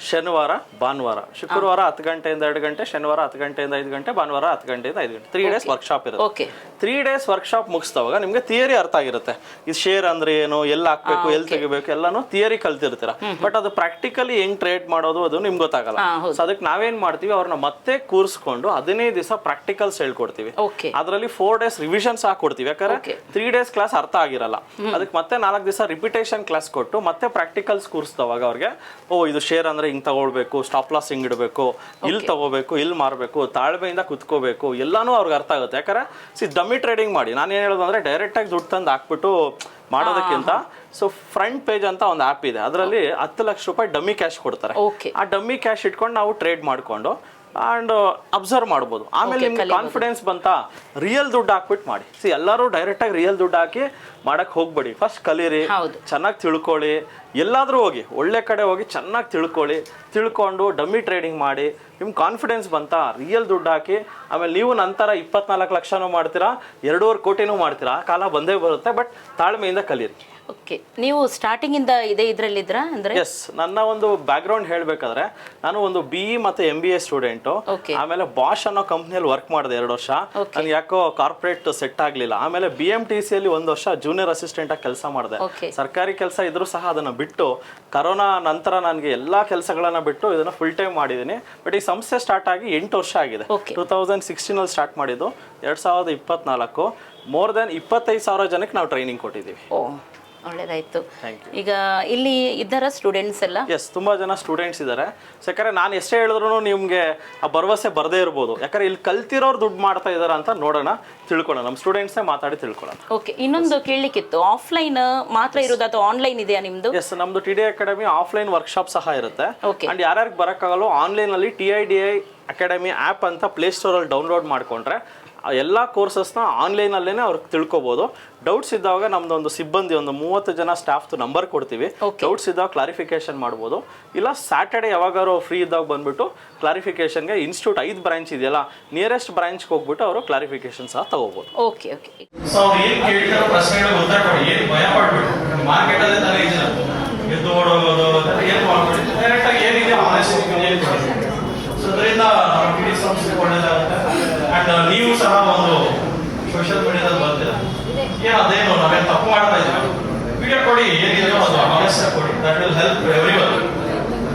ಶನಿವಾರ ಭಾನುವಾರ. ಶುಕ್ರವಾರ ಹತ್ತು ಗಂಟೆಯಿಂದ ಎರಡು ಗಂಟೆ ಶನಿವಾರ ಹತ್ತು ಗಂಟೆಯಿಂದ ಐದು ಗಂಟೆ ಭಾನುವಾರ ಹತ್ತು ಗಂಟೆಯಿಂದ ಐದು ಗಂಟೆ. ತ್ರೀ ಡೇಸ್ ವರ್ಕ್ಶಾಪ್ ಇರುತ್ತೆ. ಓಕೆ ತ್ರೀ ಡೇಸ್ ವರ್ಕ್ಶಾಪ್ ಮುಗಿಸ್ತವಾಗ ನಿಮ್ಗೆ ಥಿಯರಿ ಅರ್ಥ ಆಗಿರುತ್ತೆ. ಇದು ಶೇರ್ ಅಂದ್ರೆ ಏನು ಎಲ್ಲಿ ಹಾಕ್ಬೇಕು ಎಲ್ಲಿ ತೆಗಿಬೇಕು ಎಲ್ಲಾನು ಥಿಯರಿ ಕಲ್ತಿರ್ತೀರ. ಬಟ್ ಅದು ಪ್ರಾಕ್ಟಿಕಲಿ ಹೆಂಗ್ ಟ್ರೇಡ್ ಮಾಡೋದು ಅದು ನಿಮ್ಗೆ ಗೊತ್ತಾಗಲ್ಲ. ಸೊ ಅದಕ್ಕೆ ನಾವೇನ್ ಮಾಡ್ತೀವಿ ಅವ್ರನ್ನ ಮತ್ತೆ ಕೂರಿಸ್ಕೊಂಡು ಹದಿನೈದು ದಿವಸ ಪ್ರಾಕ್ಟಿಕಲ್ಸ್ ಹೇಳ್ಕೊಡ್ತೀವಿ ಅದರಲ್ಲಿ ಫೋರ್ ಡೇಸ್ ರಿವಿಷನ್ಸ್ ಹಾಕೊಡ್ತೀವಿ ಯಾಕಂದ್ರೆ. ತ್ರೀ ಡೇಸ್ ಕ್ಲಾಸ್ ಅರ್ಥ ಆಗಿರಲ್ಲ. ಅದಕ್ಕೆ ಮತ್ತೆ ನಾಲ್ಕು ದಿವಸ ರಿಪಿಟೇಷನ್ ಕ್ಲಾಸ್ ಕೊಟ್ಟು ಮತ್ತೆ ಪ್ರಾಕ್ಟಿಕಲ್ಸ್ ಕೂರಿಸ್ದವಾಗ ಅವ್ರಿಗೆ ಓ ಇದು ಶೇರ್ ಅಂದ್ರೆ ಹಿಂಗ್ ತಗೊಳ್ಬೇಕು ಸ್ಟಾಪ್ ಲಾಸ್ ಹಿಂಗ್ ಇಡಬೇಕು ಇಲ್ಲಿ ತಗೋಬೇಕು ಇಲ್ಲಿ ಮಾರಬೇಕು ತಾಳ್ಮೆಯಿಂದ ಕುತ್ಕೋಬೇಕು ಎಲ್ಲಾನು ಅವ್ರಿಗೆ ಅರ್ಥ ಆಗುತ್ತೆ. ಯಾಕಂದ್ರೆ ಸಿ ಡಮ್ಮಿ ಟ್ರೇಡಿಂಗ್ ಮಾಡಿ ನಾನು ಏನು ಹೇಳೋದು ಅಂದ್ರೆ ಡೈರೆಕ್ಟ್ ಆಗಿ ದುಡ್ಡು ತಂದು ಹಾಕ್ಬಿಟ್ಟು ಮಾಡೋದಕ್ಕಿಂತ ಸೊ ಫ್ರಂಟ್ ಪೇಜ್ ಅಂತ ಒಂದು ಆ್ಯಪ್ ಇದೆ. ಅದರಲ್ಲಿ ಹತ್ತು ಲಕ್ಷ ರೂಪಾಯಿ ಡಮ್ಮಿ ಕ್ಯಾಶ್ ಕೊಡ್ತಾರೆ. ಆ ಡಮ್ಮಿ ಕ್ಯಾಶ್ ಇಟ್ಕೊಂಡು ನಾವು ಟ್ರೇಡ್ ಮಾಡ್ಕೊಂಡು ಅಂಡ್ ಅಬ್ಸರ್ವ್ ಮಾಡ್ಬೋದು. ಆಮೇಲೆ ನಿಮ್ಗೆ ಕಾನ್ಫಿಡೆನ್ಸ್ ಬಂತಾ ರಿಯಲ್ ದುಡ್ಡು ಹಾಕ್ಬಿಟ್ಟು ಮಾಡಿ. ಸಿ ಎಲ್ಲರೂ ಡೈರೆಕ್ಟಾಗಿ ರಿಯಲ್ ದುಡ್ಡು ಹಾಕಿ ಮಾಡಕ್ ಹೋಗ್ಬೇಡಿ. ಫಸ್ಟ್ ಕಲೀರಿ. ಚೆನ್ನಾಗಿ ತಿಳ್ಕೊಳ್ಳಿ. ಎಲ್ಲಾದ್ರೂ ಹೋಗಿ ಒಳ್ಳೆ ಕಡೆ ಹೋಗಿ ಚೆನ್ನಾಗಿ ತಿಳ್ಕೊಳ್ಳಿ. ತಿಳ್ಕೊಂಡು ಡಮ್ಮಿ ಟ್ರೇಡಿಂಗ್ ಮಾಡಿ ನಿಮ್ ಕಾನ್ಫಿಡೆನ್ಸ್ ಬಂತಾ ರಿಯಲ್ ದುಡ್ಡು ಹಾಕಿ ಆಮೇಲೆ ನೀವು ನಂತರ ಇಪ್ಪತ್ನಾಲ್ಕು ಲಕ್ಷನೂ ಮಾಡ್ತೀರಾ ಎರಡೂವರೆ ಕೋಟಿನೂ ಮಾಡ್ತೀರಾ. ಆ ಕಾಲ ಬಂದೇ ಬರುತ್ತೆ ಬಟ್ ತಾಳ್ಮೆಯಿಂದ ಕಲೀರಿ. ಓಕೆ ನೀವು ಸ್ಟಾರ್ಟಿಂಗ್ ಇಂದ ಇದೇ ಇದ್ರಲ್ಲಿದ್ರಾ ಅಂದ್ರೆ? ಎಸ್ ನನ್ನ ಒಂದು ಬ್ಯಾಕ್ಗ್ರೌಂಡ್ ಹೇಳ್ಬೇಕಾದ್ರೆ ನಾನು ಒಂದು ಬಿ ಇ ಮತ್ತೆ ಎಂ ಬಿ ಎ ಸ್ಟೂಡೆಂಟು ಆಮೇಲೆ ಬಾಷ್ ಅನ್ನೋ ಕಂಪ್ನಿಯಲ್ಲಿ ವರ್ಕ್ ಮಾಡಿದೆ ಎರಡು ವರ್ಷ. ನನಗೆ ಯಾಕೋ ಕಾರ್ಪೊರೇಟ್ ಸೆಟ್ ಆಗಲಿಲ್ಲ. ಆಮೇಲೆ ಬಿ ಎಂ ಟಿ ಸಿಯಲ್ಲಿ ಒಂದು ವರ್ಷ ಜೂನಿಯರ್ ಅಸಿಸ್ಟೆಂಟ್ ಆಗಿ ಕೆಲಸ ಮಾಡಿದೆ. ಸರ್ಕಾರಿ ಕೆಲಸ ಇದ್ರೂ ಸಹ ಅದನ್ನ ಬಿಟ್ಟು ಕರೋನಾ ನಂತರ ನನಗೆ ಎಲ್ಲಾ ಕೆಲಸಗಳನ್ನ ಬಿಟ್ಟು ಇದನ್ನ ಫುಲ್ ಟೈಮ್ ಮಾಡಿದ್ದೀನಿ ಬಟ್ ಈ ಸಂಸ್ಥೆ ಸ್ಟಾರ್ಟ್ ಆಗಿ ಎಂಟು ವರ್ಷ ಆಗಿದೆ. ಟೂ ತೌಸಂಡ್ ಸಿಕ್ಸ್ಟೀನಲ್ಲಿ ಸ್ಟಾರ್ಟ್ ಮಾಡಿದ್ದು. ಎರಡ್ ಸಾವಿರದ ಇಪ್ಪತ್ನಾಲ್ಕು. ಮೋರ್ ದೆನ್ ಇಪ್ಪತ್ತೈದು ಸಾವಿರ ಜನಕ್ಕೆ ನಾವು ಟ್ರೈನಿಂಗ್ ಕೊಟ್ಟಿದ್ದೀವಿ. ಒಳ್ಳೇದಾಯ್ತು. ಈಗ ಇಲ್ಲಿ ಇದ್ದಾರ ಸ್ಟೂಡೆಂಟ್ಸ್ ಎಲ್ಲ? ಎಸ್ ತುಂಬಾ ಜನ ಸ್ಟೂಡೆಂಟ್ಸ್ ಇದ್ದಾರೆ ಯಾಕಂದ್ರೆ ನಾನು ಎಷ್ಟೇ ಹೇಳಿದ್ರು ನಿಮ್ಗೆ ಆ ಭರವಸೆ ಬರದೇ ಇರ್ಬೋದು. ಯಾಕಂದ್ರೆ ಇಲ್ಲಿ ಕಲ್ತಿರೋರು ದುಡ್ಡು ಮಾಡ್ತಾ ಇದಾರ ಅಂತ ನೋಡೋಣ ತಿಳ್ಕೊಳ್ಳೋಣ. ನಮ್ಮ ಸ್ಟೂಡೆಂಟ್ಸ್ನೇ ಮಾತಾಡಿ ತಿಳ್ಕೊಳ್ಳೋಣ. ಓಕೆ ಇನ್ನೊಂದು ಕೇಳಲಿಕ್ಕಿತ್ತು. ಆಫ್ಲೈನ್ ಮಾತ್ರ ಇರೋದು ಅಥವಾ ಆನ್ಲೈನ್ ಇದೆಯಾ ನಿಮ್ದು? ಎಸ್ ನಮ್ದು T D academy offline workshop ಸಹ ಇರುತ್ತೆ. ಅಂಡ್ ಯಾರ್ಯಾರಿಗೆ ಬರೋಕ್ಕಾಗಲ್ಲ ಆನ್ಲೈನ್ ಅಲ್ಲಿ T I D I academy app ಅಂತ ಪ್ಲೇಸ್ಟೋರಲ್ಲಿ ಡೌನ್ಲೋಡ್ ಮಾಡ್ಕೊಂಡ್ರೆ ಎಲ್ಲ ಕೋರ್ಸಸ್ನ ಆನ್ಲೈನಲ್ಲೇ ಅವ್ರು ತಿಳ್ಕೊಬೋದು. ಡೌಟ್ಸ್ ಇದ್ದಾಗ ನಮ್ದು ಒಂದು ಸಿಬ್ಬಂದಿ ಒಂದು ಮೂವತ್ತು ಜನ ಸ್ಟಾಫ್ದು ನಂಬರ್ ಕೊಡ್ತೀವಿ. ಡೌಟ್ಸ್ ಇದ್ದಾಗ ಕ್ಲಾರಿಫಿಕೇಶನ್ ಮಾಡ್ಬೋದು. ಇಲ್ಲ ಸ್ಯಾಟರ್ಡೆ ಯಾವಾಗಾರು ಫ್ರೀ ಇದ್ದಾಗ ಬಂದ್ಬಿಟ್ಟು ಕ್ಲಾರಿಫಿಕೇಶನ್ಗೆ ಇನ್ಸ್ಟಿಟ್ಯೂಟ್ ಐದು ಬ್ರಾಂಚ್ ಇದೆಯಲ್ಲ ನಿಯರೆಸ್ಟ್ ಬ್ರಾಂಚ್ಗೆ ಹೋಗ್ಬಿಟ್ಟು ಅವರು ಕ್ಲಾರಿಫಿಕೇಶನ್ ಸಹ ತಗೋಬೋದು. ಓಕೆ ಓಕೆ ಸೊ ಅವ್ರು ಏನ್ ಕೇಳ್ತಾರೋ ಪ್ರಶ್ನೆಗಳಿಗೆ ಉತ್ತರ ಕೊಡಿ. ಏನ್ ಭಯ ಪಡ್ಬಿಟ್ಟು ಮಾರ್ಕೆಟ್ ಅಲ್ಲೇ ತರ ಇದೆ ಎದ್ದು ಓಡೋಗೋದು ಅದೆಲ್ಲ ಏನ್ ಮಾಡ್ಬಿಡಿ ಡೈರೆಕ್ಟ್ ಆಗಿ ಏನಿದೆ ಆನೆಸ್ಟ್ ಹೇಳಿ ಕೊಡಿ. ಸೊ ಅದರಿಂದ ನಮ್ಮ ಇಡೀ ಸಂಸ್ಥೆ ಒಳ್ಳೇದಾಗುತ್ತೆ. ಅಂಡ್ ನೀವು ಸಹ ಒಂದು ಸೋಷಿಯಲ್ ಮೀಡಿಯಾದಲ್ಲಿ ಬರ್ತೀರ? ಏನ್ ಅದೇನು ನಾವೇನು ತಪ್ಪು ಮಾಡ್ತಾ ಇದ್ದೀವಿ ವಿಡಿಯೋ ಕೊಡಿ ಏನಿದೆಯೋ ಅದು ಆನೆಸ್ಟ್ ಕೊಡಿ. That will help everyone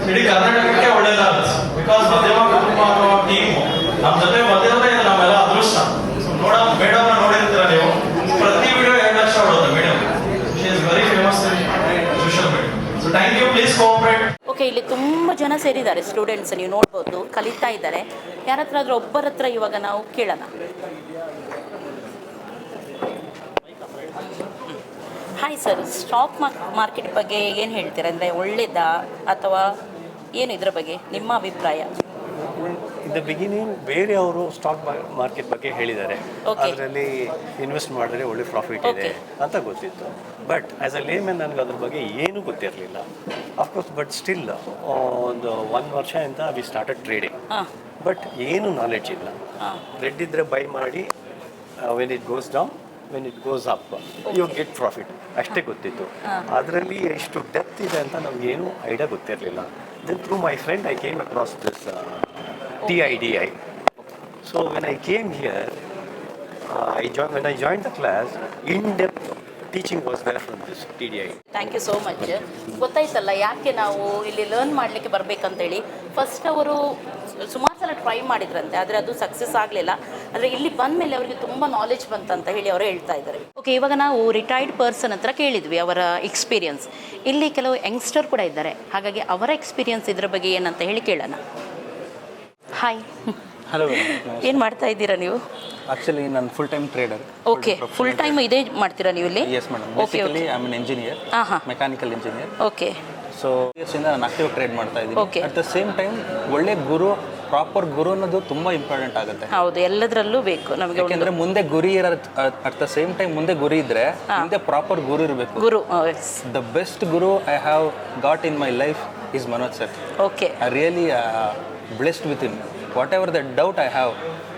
ಇಡೀ ಕರ್ನಾಟಕಕ್ಕೆ ಒಳ್ಳೇದಾಗುತ್ತೆ. ಬಿಕಾಸ್ ಮಧ್ಯಮ ಕುಟುಂಬ ಅನ್ನೋ ಟೀಮು ನಮ್ಮ ಜೊತೆ ಬಂದಿರೋದೇ ಇದು ನಮ್ಮೆಲ್ಲ ಅದೃಷ್ಟ ನೋಡ ಮೇಡಮ್ ನೋಡಿರ್ತೀರ ನೀವು ಪ್ರತಿ ವಿಡಿಯೋ ಎರಡು lakh ಹೊಡೋದು madam she is very famous social media so thank you please okay ಇಲ್ಲಿ ತುಂಬ ಜನ ಸೇರಿದ್ದಾರೆ ಸ್ಟೂಡೆಂಟ್ಸ್ ನೀವು ನೋಡ್ಬೋದು, ಕಲಿತಾ ಇದ್ದಾರೆ. ಯಾರ ಹತ್ರ ಆದ್ರೂ ಒಬ್ಬರ ಹತ್ರ ಇವಾಗ ನಾವು ಕೇಳೋಣ. ಹಾಯ್ ಸರ್ ಸ್ಟಾಕ್ ಮಾರ್ಕೆಟ್ ಬಗ್ಗೆ ಏನು ಹೇಳ್ತೀರಾ? ಅಂದರೆ ಒಳ್ಳೇದಾ ಅಥವಾ ಏನು ಇದ್ರ ಬಗ್ಗೆ? ನಿಮ್ಮ ಅಭಿಪ್ರಾಯ. ಇನ್ ದ ಬಿಗಿನಿಂಗ್ ಬೇರೆಯವರು ಸ್ಟಾಕ್ ಮಾರ್ಕೆಟ್ ಬಗ್ಗೆ ಹೇಳಿದ್ದಾರೆ. ಅದರಲ್ಲಿ ಇನ್ವೆಸ್ಟ್ ಮಾಡಿದ್ರೆ ಒಳ್ಳೆ ಪ್ರಾಫಿಟ್ ಇದೆ ಅಂತ ಗೊತ್ತಿತ್ತು. ಬಟ್ ಆ್ಯಸ್ ಅ ಲೇಮನ್ ನನಗೆ ಅದ್ರ ಬಗ್ಗೆ ಏನೂ ಗೊತ್ತಿರಲಿಲ್ಲ. ಅಫ್ಕೋರ್ಸ್ ಬಟ್ ಸ್ಟಿಲ್ ಒಂದು ಒನ್ ವರ್ಷ ಅಂತ ವಿ ಸ್ಟಾರ್ಟೆಡ್ ಟ್ರೇಡಿಂಗ್ ಬಟ್ ಏನು ನಾಲೆಡ್ಜ್ ಇಲ್ಲ. ರೆಡ್ ಇದ್ದರೆ ಬೈ ಮಾಡಿ when it goes down when it goes up you get profit ಅಷ್ಟೇ ಗೊತ್ತಿತ್ತು. ಅದರಲ್ಲಿ ಎಷ್ಟು ಡೆಪ್ತ್ ಇದೆ ಅಂತ ನಮಗೇನು ಐಡಿಯಾ ಗೊತ್ತಿರಲಿಲ್ಲ. Then through my friend I came across this T I D I so here, I I joined, when I joined the join in-depth teaching was there from this T D I thank you much ಗೊತ್ತಾಯ್ತಲ್ಲ ಯಾಕೆ ನಾವು ಇಲ್ಲಿ learn ಮಾಡಲಿಕ್ಕೆ ಬರಬೇಕಂತೇಳಿ? First ಅವರು ಸುಮಾರು ಸಲ try ಮಾಡಿದ್ರಂತೆ ಆದರೆ ಅದು ಸಕ್ಸಸ್ ಆಗಲಿಲ್ಲ. ಆದರೆ ಇಲ್ಲಿ ಬಂದ ಮೇಲೆ ಅವರಿಗೆ ತುಂಬ ನಾಲೆಜ್ ಬಂತಂತ ಹೇಳಿ ಅವರು ಹೇಳ್ತಾ ಇದ್ದಾರೆ. ಓಕೆ ಇವಾಗ ನಾವು ರಿಟೈರ್ಡ್ ಪರ್ಸನ್ ಹತ್ರ ಕೇಳಿದ್ವಿ ಅವರ ಎಕ್ಸ್ಪೀರಿಯನ್ಸ್ ಇಲ್ಲಿ ಕೆಲವು ಯಂಗ್ಸ್ಟರ್ ಕೂಡ ಇದ್ದಾರೆ. ಹಾಗಾಗಿ ಅವರ ಎಕ್ಸ್ಪೀರಿಯನ್ಸ್ ಇದ್ರ ಬಗ್ಗೆ ಏನಂತ ಹೇಳಿ ಕೇಳೋಣ. ಹಾಯ್ ಹಲೋ ಏನು ಮಾಡ್ತಾ ಇದ್ದೀರಾ ನೀವು? ಆಕ್ಚುಲಿ ನಾನು full time trader okay full time ಇದೇ ಮಾಡ್ತೀರಾ ನೀವು ಇಲ್ಲಿ? Yes madam okay basically I am engineer mechanical engineer okay so ಇಯರ್ಸಿಂದ ನಾನು ಆಕ್ಟಿವ್ ಟ್ರೇಡ್ ಮಾಡ್ತಾ ಇದ್ದೀನಿ. Okay at the same time ಒಳ್ಳೆ ಗುರು ಪ್ರಾಪರ್ ಗುರು ಅನ್ನೋದು ತುಂಬ ಇಂಪಾರ್ಟೆಂಟ್ ಆಗುತ್ತೆ. ಹೌದು ಎಲ್ಲದರಲ್ಲೂ ಬೇಕು ನಮಗೆ ಯಾಕೆಂದ್ರೆ ಮುಂದೆ ಗುರಿ ಇರೋ ಅಟ್ ದ ಸೇಮ್ ಟೈಮ್ ಮುಂದೆ ಗುರಿ ಇದ್ರೆ ಮುಂದೆ ಪ್ರಾಪರ್ ಗುರು ಇರಬೇಕು. Guru the best guru I have got in my life is Manoj sir okay I really blessed with in whatever the doubt I have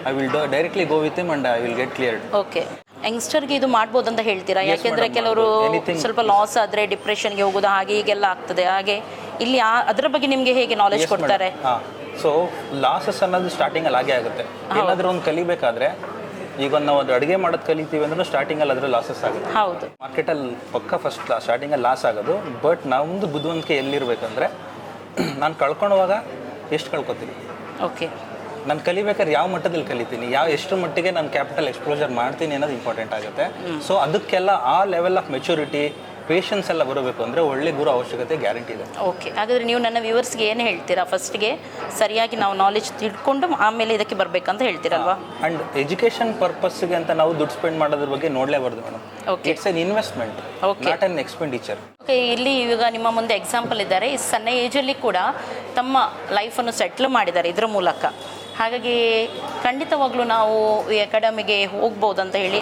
I will directly go with him and I will get clear okay ಯಂಗ್ಸ್ಟರ್ಗೆ ಇದು ಮಾಡ್ಬೋದು ಅಂತ ಹೇಳ್ತೀರಾ? ಯಾಕೆಂದ್ರೆ madam, ಕೆಲವರು ಮಾಡ್ಬೋದು. Anything- ಸ್ವಲ್ಪ loss ಆದ್ರೆ ಡಿಪ್ರೆಷನ್ಗೆ ಹೋಗೋದು ಹಾಗೆ ಹೀಗೆಲ್ಲ ಆಗ್ತದೆ. ಹಾಗೆ ಇಲ್ಲಿ ಆ- ಅದ್ರ ಬಗ್ಗೆ ನಿಮಗೆ ಹೇಗೆ ನಾಲೆಜ್ ಕೊಡ್ತಾರೆ? ಸೊ ಲಾಸಸ್ ಅನ್ನೋದು ಸ್ಟಾರ್ಟಿಂಗಲ್ಲಿ ಹಾಗೆ ಆಗುತ್ತೆ. ಏನಾದರೂ ಒಂದು ಕಲಿಬೇಕಾದ್ರೆ ಈಗ ಒಂದು ನಾವು ಒಂದು ಅಡುಗೆ ಮಾಡೋದು ಕಲಿತೀವಿ ಅಂದ್ರೆ ಸ್ಟಾರ್ಟಿಂಗಲ್ಲಿ ಅದರ ಲಾಸಸ್ ಆಗುತ್ತೆ. ಹೌದು. ಮಾರ್ಕೆಟಲ್ಲಿ ಪಕ್ಕ ಫಸ್ಟ್ ಸ್ಟಾರ್ಟಿಂಗಲ್ಲಿ ಲಾಸ್ ಆಗೋದು. ಬಟ್ ನಮ್ಮದು ಬುದ್ಧಿವಂತಿಕೆ ಎಲ್ಲಿರ್ಬೇಕಂದ್ರೆ ನಾನು ಕಳ್ಕೊಳ್ಳುವಾಗ ಎಷ್ಟು ಕಳ್ಕೊತೀನಿ? ಓಕೆ. ನಾನು ಕಲಿಬೇಕಾದ್ರೆ ಯಾವ ಮಟ್ಟದಲ್ಲಿ ಕಲಿತೀನಿ? ಯಾವ ಎಷ್ಟು ಮಟ್ಟಿಗೆ ನಾನು ಕ್ಯಾಪಿಟಲ್ ಎಕ್ಸ್ಪ್ಲೋಜರ್ ಮಾಡ್ತೀನಿ ಅನ್ನೋದು ಇಂಪಾರ್ಟೆಂಟ್ ಆಗುತ್ತೆ. ಸೊ ಅದಕ್ಕೆಲ್ಲ ಆ ಲೆವೆಲ್ ಆಫ್ ಮೆಚುರಿಟಿ ಪೇಷನ್ಸ್ ಎಲ್ಲ ಬರಬೇಕು ಅಂದರೆ ಒಳ್ಳೆ ಗುರು ಅವಶ್ಯಕತೆ ಗ್ಯಾರಂಟಿ ಇದೆ. ಓಕೆ ಹಾಗಾದರೆ ನೀವು ನನ್ನ ವ್ಯೂವರ್ಸ್ಗೆ ಏನು ಹೇಳ್ತೀರಾ? ಫಸ್ಟ್ಗೆ ಸರಿಯಾಗಿ ನಾವು ನಾಲೆಜ್ ತಿಳ್ಕೊಂಡು ಆಮೇಲೆ ಇದಕ್ಕೆ ಬರಬೇಕಂತ ಹೇಳ್ತೀರಲ್ವಾ? ಅಂಡ್ ಎಜುಕೇಷನ್ ಪರ್ಪಸ್ಗೆ ಅಂತ ನಾವು ದುಡ್ಡು ಸ್ಪೆಂಡ್ ಮಾಡೋದ್ರ ಬಗ್ಗೆ ನೋಡಲೇಬಾರ್ದು madam okay it's an investment okay not an expenditure okay ಇಲ್ಲಿ ಇವಾಗ ನಿಮ್ಮ ಮುಂದೆ ಎಕ್ಸಾಂಪಲ್ ಇದ್ದಾರೆ. ಈ ಸಣ್ಣ ಏಜಲ್ಲಿ ಕೂಡ ತಮ್ಮ ಲೈಫನ್ನು ಸೆಟ್ಲ್ ಮಾಡಿದ್ದಾರೆ ಇದರ ಮೂಲಕ. ಹಾಗಾಗಿ ಖಂಡಿತವಾಗ್ಲೂ ನಾವು ಈ ಅಕಾಡೆಮಿಗೆ ಹೋಗ್ಬೋದು ಅಂತ ಹೇಳಿ.